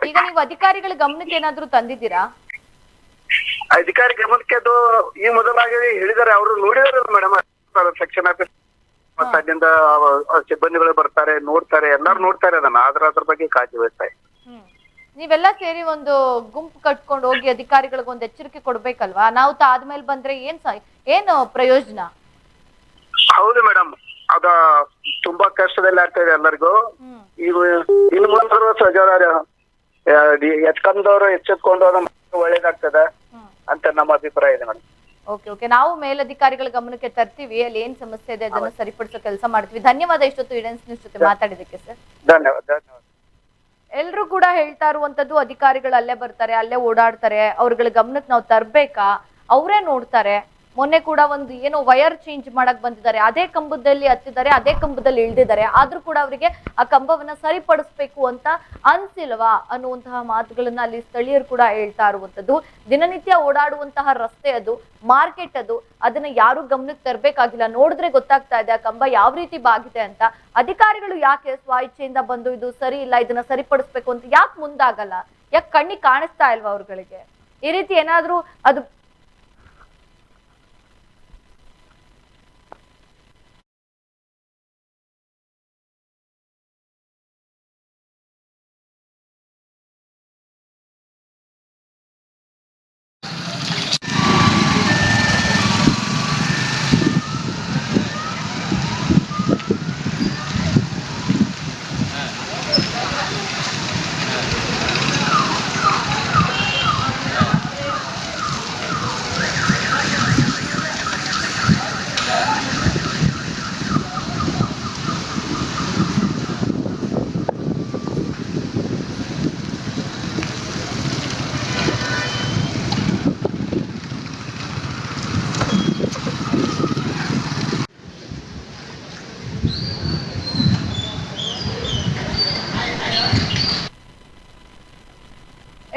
ಈಗ ನೀವು ಅಧಿಕಾರಿಗಳ ಗಮನಕ್ಕೆ ಏನಾದ್ರೂ ತಂದಿದ್ದೀರಾ? ಅಧಿಕಾರಿ ಗಮನಕ್ಕೆ ಅದು ಈ ಮೊದಲಾಗಿ ಹೇಳಿದ್ದಾರೆ. ಅವರು ನೋಡಿದಾರೆ ಮೇಡಮ್ ಸೆಕ್ಷನ್ ಆಫೀಸ್ ಮತ್ತೆ ಅಲ್ಲಿಂದ ಸಿಬ್ಬಂದಿಗಳು ಬರ್ತಾರೆ ನೋಡ್ತಾರೆ ಎಲ್ಲಾರು ನೋಡ್ತಾರೆ ಅದನ್ನ. ಆದ್ರ ಅದ್ರ ಬಗ್ಗೆ ಕಾಳಜಿ ವಹಿಸ್ತಾ ನೀವೆಲ್ಲ ಸೇರಿ ಒಂದು ಗುಂಪು ಕಟ್ಕೊಂಡು ಹೋಗಿ ಅಧಿಕಾರಿಗಳಿಗೆ ಒಂದು ಎಚ್ಚರಿಕೆ ಕೊಡ್ಬೇಕಲ್ವಾ? ನಾವು ಆದ್ಮೇಲೆ ಬಂದ್ರೆ ಏನ್ ಏನು ಪ್ರಯೋಜನ? ಹೌದು ಮೇಡಮ್ ಅದ ತುಂಬಾ ಕಷ್ಟದಲ್ಲಿ ಆಗ್ತಾ ಇದೆ ಎಲ್ಲರಿಗೂ. ಈಗ ಇನ್ನು ಮುಂದೆ ಸಜಾರ ಎಚ್ಕಂದವರು ಎಚ್ಚೆತ್ಕೊಂಡು ಒಳ್ಳೇದಾಗ್ತದೆ. ಅಂತ ನಮ್ಮ ಅಭಿಪ್ರಾಯ ಇದೆ ಮೇಡಮ್. Okay okay. ನಾವು ಮೇಲಧಿಕಾರಿಗಳ ಗಮನಕ್ಕೆ ತರ್ತೀವಿ ಅಲ್ಲಿ ಏನ್ ಸಮಸ್ಯೆ ಇದೆ ಅದನ್ನ ಸರಿಪಡಿಸೋ ಕೆಲಸ ಮಾಡ್ತೀವಿ. ಧನ್ಯವಾದ ಇಷ್ಟೊತ್ತು ಇಡೆನ್ಸ್ ನ್ಯೂಸ್ ಜೊತೆ ಮಾತಾಡಿದಕ್ಕೆ ಸರ್. ಧನ್ಯವಾದ ಧನ್ಯವಾದ. ಎಲ್ರು ಕೂಡ ಹೇಳ್ತಾ ಇರುವಂತದ್ದು ಅಧಿಕಾರಿಗಳು ಅಲ್ಲೇ ಬರ್ತಾರೆ ಅಲ್ಲೇ ಓಡಾಡ್ತಾರೆ ಅವ್ರಗಳ ಗಮನಕ್ಕೆ ನಾವು ತರ್ಬೇಕಾ ಅವರೇ ನೋಡ್ತಾರೆ. ಮೊನ್ನೆ ಕೂಡ ಒಂದು ಏನೋ ವಯರ್ ಚೇಂಜ್ ಮಾಡಕ್ ಬಂದಿದ್ದಾರೆ. ಅದೇ ಕಂಬದಲ್ಲಿ ಹತ್ತಿದ್ದಾರೆ, ಅದೇ ಕಂಬದಲ್ಲಿ ಇಳ್ದಿದ್ದಾರೆ. ಆದ್ರೂ ಕೂಡ ಅವರಿಗೆ ಆ ಕಂಬವನ್ನ ಸರಿಪಡಿಸ್ಬೇಕು ಅಂತ ಅನ್ಸಿಲ್ವಾ ಅನ್ನುವಂತಹ ಮಾತುಗಳನ್ನ ಅಲ್ಲಿ ಸ್ಥಳೀಯರು ಕೂಡ ಹೇಳ್ತಾ ಇರುವಂತದ್ದು ದಿನನಿತ್ಯ ಓಡಾಡುವಂತಹ ರಸ್ತೆ ಅದು, ಮಾರ್ಕೆಟ್ ಅದು, ಅದನ್ನ ಯಾರು ಗಮನಕ್ಕೆ ತರಬೇಕಾಗಿಲ್ಲ. ನೋಡಿದ್ರೆ ಗೊತ್ತಾಗ್ತಾ ಇದೆ ಆ ಕಂಬ ಯಾವ ರೀತಿ ಬಾಗಿದೆ ಅಂತ. ಅಧಿಕಾರಿಗಳು ಯಾಕೆ ಸ್ವ ಇಚ್ಛೆಯಿಂದ ಬಂದು ಇದು ಸರಿ ಇಲ್ಲ, ಇದನ್ನ ಸರಿಪಡಿಸ್ಬೇಕು ಅಂತ ಯಾಕೆ ಮುಂದಾಗಲ್ಲ? ಯಾಕೆ ಕಣ್ಣಿಗೆ ಕಾಣಿಸ್ತಾ ಇಲ್ವಾ ಅವ್ರಗಳಿಗೆ? ಈ ರೀತಿ ಏನಾದ್ರೂ ಅದು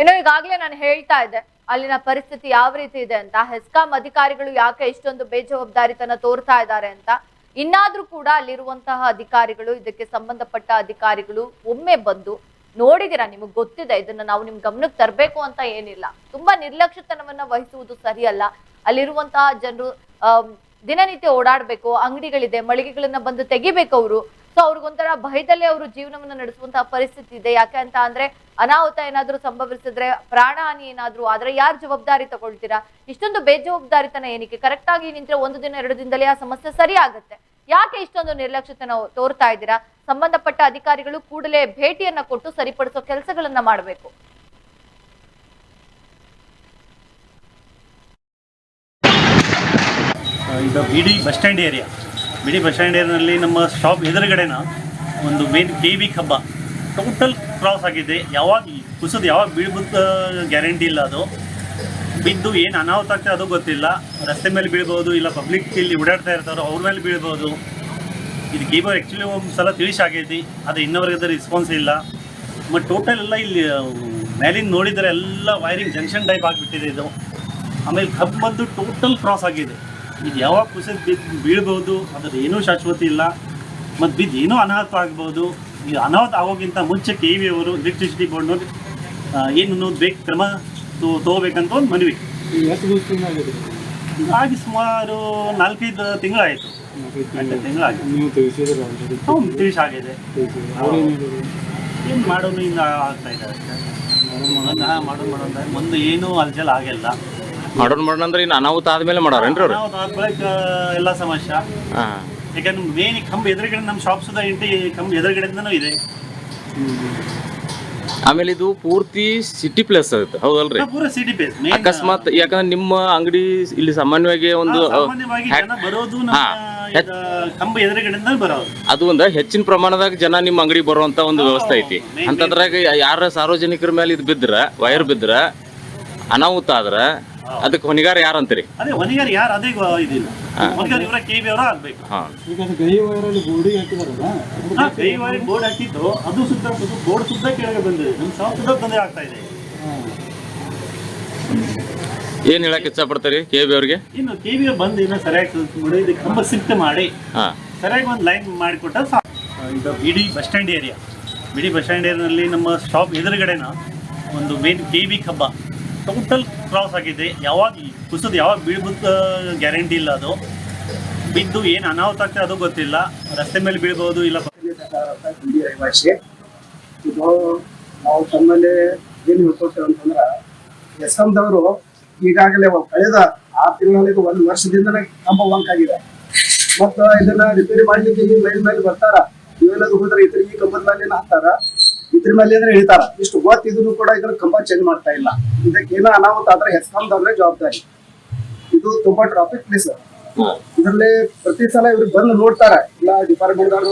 ಏನೋ ಈಗಾಗಲೇ ನಾನು ಹೇಳ್ತಾ ಇದ್ದೆ, ಅಲ್ಲಿನ ಪರಿಸ್ಥಿತಿ ಯಾವ ರೀತಿ ಇದೆ ಅಂತ, ಹೆಸ್ಕಾಂ ಅಧಿಕಾರಿಗಳು ಯಾಕೆ ಇಷ್ಟೊಂದು ಬೇಜವಾಬ್ದಾರಿತನ ತೋರ್ತಾ ಇದ್ದಾರೆ ಅಂತ. ಇನ್ನಾದ್ರೂ ಕೂಡ ಅಲ್ಲಿರುವಂತಹ ಅಧಿಕಾರಿಗಳು, ಇದಕ್ಕೆ ಸಂಬಂಧಪಟ್ಟ ಅಧಿಕಾರಿಗಳು ಒಮ್ಮೆ ಬಂದು ನೋಡಿದಿರಾ ನಿಮಗೆ ಗೊತ್ತಿದೆ, ಇದನ್ನ ನಾವು ನಿಮ್ ಗಮನಕ್ಕೆ ತರಬೇಕು ಅಂತ ಏನಿಲ್ಲ. ತುಂಬಾ ನಿರ್ಲಕ್ಷ್ಯತನವನ್ನ ವಹಿಸುವುದು ಸರಿಯಲ್ಲ. ಅಲ್ಲಿರುವಂತಹ ಜನರು ದಿನನಿತ್ಯ ಓಡಾಡ್ಬೇಕು, ಅಂಗಡಿಗಳಿದೆ, ಮಳಿಗೆಗಳನ್ನ ಬಂದು ತೆಗಿಬೇಕು ಅವರು. ಸೊ ಅವ್ರಿಗೊಂಥರ ಭಯದಲ್ಲೇ ಅವರು ಜೀವನವನ್ನ ನಡೆಸುವಂತಹ ಪರಿಸ್ಥಿತಿ ಇದೆ. ಯಾಕೆ ಅಂತ ಅಂದ್ರೆ ಅನಾಹುತ ಏನಾದ್ರೂ ಸಂಭವಿಸಿದ್ರೆ ಪ್ರಾಣಹಾನಿ ಏನಾದ್ರೂ ಆದ್ರೆ ಯಾರು ಜವಾಬ್ದಾರಿ ತಗೊಳ್ತೀರಾ? ಇಷ್ಟೊಂದು ಬೇಜವಾಬ್ದಾರಿತನ ಏನಕ್ಕೆ? ಕರೆಕ್ಟ್ ಆಗಿ ನಿಂತ್ರೆ ಒಂದು ದಿನ, ಎರಡು ದಿನದಲ್ಲಿ ಆ ಸಮಸ್ಯೆ ಸರಿ ಆಗುತ್ತೆ. ಯಾಕೆ ಇಷ್ಟೊಂದು ನಿರ್ಲಕ್ಷ್ಯತನ ತೋರ್ತಾ ಇದ್ದೀರಾ? ಸಂಬಂಧಪಟ್ಟ ಅಧಿಕಾರಿಗಳು ಕೂಡಲೇ ಭೇಟಿಯನ್ನ ಕೊಟ್ಟು ಸರಿಪಡಿಸೋ ಕೆಲಸಗಳನ್ನ ಮಾಡಬೇಕು. ಇದು Bidi bus stand area. Bidi bus stand ಏರಿಯಾನಲ್ಲಿ ನಮ್ಮ ಶಾಪ್ ಎದುರುಗಡೆನ ಒಂದು ಮೇನ್ ಕೆ ವಿ ಕಬ್ಬ. ಟೋಟಲ್ ಕ್ರಾಸ್ ಆಗಿದೆ. ಯಾವಾಗ ಕುಸಿದು ಯಾವಾಗ ಬೀಳ್ಬೋದು ಗ್ಯಾರಂಟಿ ಇಲ್ಲ ಅದು. ಬಿದ್ದು ಏನು ಅನಾಹುತ ಆಗ್ತದೆ ಅದು ಗೊತ್ತಿಲ್ಲ. ರಸ್ತೆ ಮೇಲೆ ಬೀಳ್ಬೋದು, ಇಲ್ಲ ಪಬ್ಲಿಕ್ ಇಲ್ಲಿ ಓಡಾಡ್ತಾ ಇರ್ತಾರೋ ಅವ್ರ ಮೇಲೆ ಬೀಳ್ಬೋದು. ಇದು ಗೀಬೋ ಆ್ಯಕ್ಚುಲಿ ಒಂದು ಸಲ ತಿಳಿಸಾಗೈತಿ ಅದು ಇನ್ನವರೆಗೆ ರೆಸ್ಪಾನ್ಸ್ ಇಲ್ಲ. ಮತ್ತು ಟೋಟಲ್ ಎಲ್ಲ ಇಲ್ಲಿ ಮೇಲಿಂದ ನೋಡಿದರೆ ಎಲ್ಲ ವೈರಿಂಗ್ ಜಂಕ್ಷನ್ ಟೈಪ್ ಆಗಿಬಿಟ್ಟಿದೆ ಇದು. ಆಮೇಲೆ ಕಬ್ ಬಂದು ಟೋಟಲ್ ಕ್ರಾಸ್ ಆಗಿದೆ. ಇದು ಯಾವಾಗ ಕುಸಿದು ಬಿದ್ದು ಬೀಳ್ಬೋದು ಅದ್ರ ಏನೂ ಶಾಶ್ವತಿ ಇಲ್ಲ. ಮತ್ತು ಬಿದ್ದು ಏನೂ ಅನಾಹುತ ಆಗ್ಬೋದು. ಈ ಅನಾಹುತ ಆಗೋಕ್ಕಿಂತ ಮುಂಚೆ ಕೆ ವಿ ಅವರು ಎಲೆಕ್ಟ್ರಿಸಿಟಿ ಬೋರ್ಡ್ನವ್ರು ಏನು ಬೇಕು ಕ್ರಮ ತಗೋಬೇಕಂತ ಒಂದು ಮನವಿ. ಆಗಿ ಸುಮಾರು ನಾಲ್ಕೈದು ತಿಂಗಳಾಯಿತು. ತಿಳಿಸಾಗಿದೆ. ಅವ್ರೇನಿದ್ರು ಏನು ಮಾಡೋದು ಹಿಂಗೆ ಆಗ್ತಾ ಇದೆ ಹಾಂ ಮಾಡೋದು ಮಾಡೋದು ಮುಂದೆ ಏನೂ ಅಲ್ಜಲ್ ಆಗಿಲ್ಲ. ಮಾಡೋಣ ಮಾಡೋಣ ಅಂದ್ರೆ ಇನ್ನು ಅನಾಹುತ ಆದ್ಮೇಲೆ ಮಾಡೋರೇನ್ರಿ ಅವ್ರು? ಅನಾಹುತ ಆದ್ಮೇಲೆ ಎಲ್ಲ ಸಮಸ್ಯೆ. ಹಾಂ. ಯಾಕಂದ್ರೆ ಮೇನ್ ಕಂಬ ಎದುರುಗಡೆ ನಮ್ಮ ಶಾಪ್ ಸುದ ಇಂಟಿ ಕಂಬ ಎದುರುಗಡೆಯಿಂದನೂ ಇದೆ. ಆಮೇಲೆ ಇದು ಪೂರ್ತಿ ಸಿಟಿ ಪ್ಲೇಸ್ ಆಗುತ್ತೆ. ಹೌದಲ್ರಿ? ಪೂರ ಸಿಟಿ ಪ್ಲೇಸ್ ಅಕಸ್ಮಾತ್ ಯಾಕಂದ್ರೆ ನಿಮ್ಮ ಅಂಗಡಿ ಇಲ್ಲಿ ಸಾಮಾನ್ಯವಾಗಿ ಒಂದು ಸಾಮಾನ್ಯವಾಗಿ ಜನ ಬರೋದು ನಮ್ಮ ಕಂಬ ಎದುರುಗಡೆಯಿಂದ ಬರೋದು. ಅದು ಒಂದು ಹೆಚ್ಚಿನ ಪ್ರಮಾಣದಾಗ ಜನ ನಿಮ್ಮ ಅಂಗಡಿ ಬರುವಂತ ಒಂದು ವ್ಯವಸ್ಥೆ ಐತಿ. ಅಂತಂದ್ರಾಗ ಅಂತದ್ರಾಗ ಯಾರ ಸಾರ್ವಜನಿಕರ ಮೇಲೆ ಇದು ಬಿದ್ರ ವೈರ್ ಬಿದ್ರ ಅನಾಹುತ ಆದ್ರ ಅದಕ್ಕೆ ಹೊಣೆಗಾರ ಯಾರಂತೀರಿ? ಅದೇ ಹೊನಿಗಾರ ಯಾರು? ಅದೇ ಇದಿಲ್ಲ. ಹೊನಿಗಾರ ಇವರ ಕೆ ಬಿ ಅವರ ಆಗ್ಬೇಕು. ಈಗ ಗೈ ವೈರಲ್ಲಿ ಬೋರ್ಡಿಗೆ ಹಾಕಿದಾರಲ್ಲ ಕೈ ವಾರಿ ಬೋರ್ಡ್ ಹಾಕಿದ್ದು ಅದು ಸುತ್ತ ಬೋರ್ಡ್ ಸುತ್ತ ಕೆಳಗೆ ಬಂದಿದೆ. ನಮ್ಮ ಶಾಪ್ ಸುತ್ತ ತೊಂದರೆ ಆಗ್ತಾ ಇದೆ. ಏನ್ ಹೇಳಕ್ ಇಷ್ಟಪಡ್ತೀರಿ ಕೆ ಬಿ ಅವ್ರಿಗೆ? ಇನ್ನು ಕೆ ಬಿ ಬಂದ್ ಇನ್ನೂ ಸರಿಯಾಗಿ ಕಂಬ ಸಿಫ್ಟ್ ಮಾಡಿ ಹಾ. ಸರಿಯಾಗಿ ಒಂದು ಲೈನ್ ಮಾಡಿಕೊಟ್ಟ ಇದು Bidi bus stand area Bidi bus stand ಏರಿಯಾದಲ್ಲಿ ನಮ್ಮ ಸ್ಟಾಪ್ ಎದುರುಗಡೆನ ಒಂದು ಮೇನ್ ಕೆ ಬಿ ಕಬ್ಬ. ಟೋಟಲ್ ಕ್ರಾಸ್ ಆಗಿದೆ. ಯಾವಾಗ ಕುಸಿದು ಯಾವಾಗ ಬೀಳ್ಬೋದು ಗ್ಯಾರಂಟಿ ಇಲ್ಲ ಅದು. ಬಿದ್ದು ಏನು ಅನಾಹುತ ಆಗ್ತದೆ ಅದು ಗೊತ್ತಿಲ್ಲ. ರಸ್ತೆ ಮೇಲೆ ಬೀಳ್ಬೋದು ಇಲ್ಲ ರೈವಾಸಿ ಇದು ನಾವು ತಮ್ಮಲ್ಲಿ ಏನು ಹೇಳ್ಕೊಳ್ತೇವೆ ಅಂತಂದ್ರೆ ಎಸ್ಕಂದವರು ಈಗಾಗಲೇ ಕಳೆದ ಆರು ತಿಂಗಳಲ್ಲಿ ಒಂದು ವರ್ಷದಿಂದ ಕಂಬ ವಂಕ್ ಆಗಿದೆ ಮತ್ತ ಇದನ್ನ ರಿಪೇರಿ ಮಾಡ್ಲಿಕ್ಕೆ ಮೇಲ್ ಮೇಲೆ ಬರ್ತಾರ. ಇವೆಲ್ಲದೂ ಹೋದ್ರೆ ಈ ಕಂಬದ ಮೇಲೆ ಹಾಕ್ತಾರ. ಇದ್ರ ಮೇಲೆ ಅಂದ್ರೆ ಹೇಳ್ತಾರ ಇಷ್ಟು ಗೊತ್ತಿದ್ರು ಕೂಡ ಇದ್ರ ಕಂಬ ಚೇಂಜ್ ಮಾಡ್ತಾ ಇಲ್ಲ. ಇದಕ್ಕೆ ಏನೋ ಅನಾಹುತ ಆದ್ರೆ ಹೆಸ್ಕಾಂದವ್ರೆ ಜವಾಬ್ದಾರಿ. ಇದು ತುಂಬಾ ಟ್ರಾಫಿಕ್ ಪ್ಲೇಸ್ ಇದರಲ್ಲಿ ಪ್ರತಿ ಸಲ ಇವ್ರು ಬಂದು ನೋಡ್ತಾರ. ಇಲ್ಲ ಡಿಪಾರ್ಟ್ಮೆಂಟ್ ಅವರು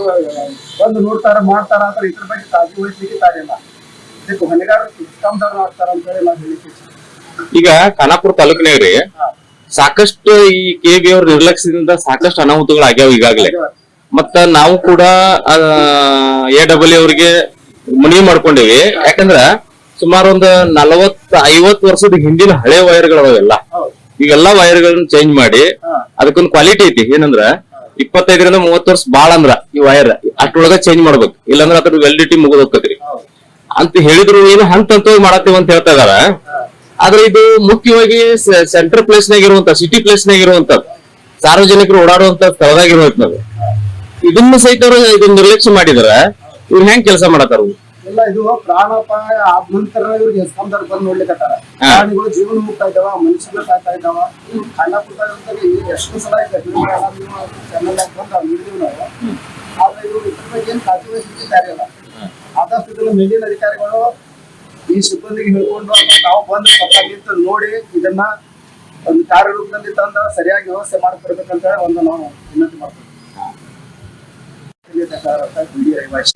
ಬಂದು ನೋಡ್ತಾರ ಮಾಡ್ತಾರ ಅಂತ ಇದ್ರ ಬಗ್ಗೆ ಕಾಳಜಿ ವಹಿಸ್ಲಿಕ್ಕೆ ತಾರಿಲ್ಲ ಇದಕ್ಕೆ ಹೊಣೆಗಾರ ಇಸ್ಕಾಂದವ್ರು ಮಾಡ್ತಾರ ಅಂತ ಹೇಳಿ ನಾವು ಹೇಳಿಕ್ಕೆ. ಈಗ ಖಾನಾಪುರ ತಾಲೂಕಿನಾಗ್ರಿ ಸಾಕಷ್ಟು ಈ ಕೆ ಬಿ ಅವ್ರ ನಿರ್ಲಕ್ಷ್ಯದಿಂದ ಸಾಕಷ್ಟು ಅನಾಹುತಗಳು ಆಗ್ಯಾವ ಈಗಾಗಲೇ. ಮತ್ತ ನಾವು ಕೂಡ ಎ ಡಬ್ಲ್ಯೂ ಅವ್ರಿಗೆ ಮನವಿ ಮಾಡ್ಕೊಂಡಿವಿ. ಯಾಕಂದ್ರ ಸುಮಾರು ಒಂದ್ ನಲವತ್ತ ಐವತ್ ವರ್ಷದ ಹಿಂದಿನ ಹಳೆ ವೈರ್ಗಳವೆಲ್ಲ ಹೌದು ಈಗೆಲ್ಲಾ ವೈರ್ಗಳನ್ನ ಚೇಂಜ್ ಮಾಡಿ. ಅದಕ್ಕೊಂದು ಕ್ವಾಲಿಟಿ ಐತಿ. ಏನಂದ್ರ ಇಪ್ಪತ್ತೈದರಿಂದ ಮೂವತ್ತು ವರ್ಷ ಬಾಳ ಅಂದ್ರ ಈ ವೈರ್. ಅಷ್ಟೊಳಗ ಚೇಂಜ್ ಮಾಡ್ಬೇಕು. ಇಲ್ಲಾಂದ್ರ ಅದ್ರ ವ್ಯಾಲಿಡಿಟಿ ಮುಗಿದೋಗ್ತದ್ರಿ ಅಂತ ಹೇಳಿದ್ರು ಏನು ಹಂತ ಅಂತ ಮಾಡತ್ತೀವಿ ಅಂತ ಹೇಳ್ತಾ ಇದಾರ. ಆದ್ರೆ ಇದು ಮುಖ್ಯವಾಗಿ ಸೆಂಟರ್ ಪ್ಲೇಸ್ ನಾಗ ಇರುವಂತ ಸಿಟಿ ಪ್ಲೇಸ್ ನಾಗ ಇರುವಂತ ಸಾರ್ವಜನಿಕರು ಓಡಾಡುವಂತ ಸ್ಥಳದಾಗಿರುವಂತದ್ದು ಇದನ್ನ ಸಹಿತ ಅವರು ಇದನ್ನ ನಿರ್ಲಕ್ಷ್ಯ ಮಾಡಿದಾರ. ಇವ್ರು ಹೆಂಗ್ ಕೆಲಸ ಮಾಡತಾರ? ಎಲ್ಲ ಇದು ಪ್ರಾಣಾಪಾಯ ಆದ ನಂತರ ಇವ್ರಿಗೆ ಸಂದರ್ಭ ಬಂದು ನೋಡ್ಲಿಕ್ಕತ್ತಾರ ಪ್ರಾಣಿಗಳು ಜೀವನ ಮುಗ್ತಾ ಇದ್ದಾವ ಮನುಷ್ಯನ ಸಾಯ್ತಾ ಇದ್ದಾವ ಖಾನಾಪುರದಾಗ ಎಷ್ಟು ಸಲ ನಾವು ಆದ್ರೆ ಇವರು ಇದ್ರ ಬಗ್ಗೆ ಏನ್ ಕಾಳಜಿ ವಹಿಸ್ಲಿಕ್ಕೆ ತಯಾರಿಲ್ಲ ಆದಷ್ಟು ಇದನ್ನ ಮೇಲಿನ ಅಧಿಕಾರಿಗಳು ಈ ಸಿಬ್ಬಂದಿಗೆ ಹೇಳ್ಕೊಂಡು ನಾವು ಬಂದು ಸ್ವತಃ ನೋಡಿ ಇದನ್ನ ಒಂದು ಕಾರ್ಯರೂಪದಲ್ಲಿ ತಂದ ಸರಿಯಾಗಿ ವ್ಯವಸ್ಥೆ ಮಾಡ್ಕೊಡ್ಬೇಕಂತ ಒಂದು ನಾವು ವಿನಂತಿ ಮಾಡ್ತೀವಿ. ಇಲ್ಲಿ ಬೇಕಾದಂತ ಬಿಡಿ ರೈವಾಸಿ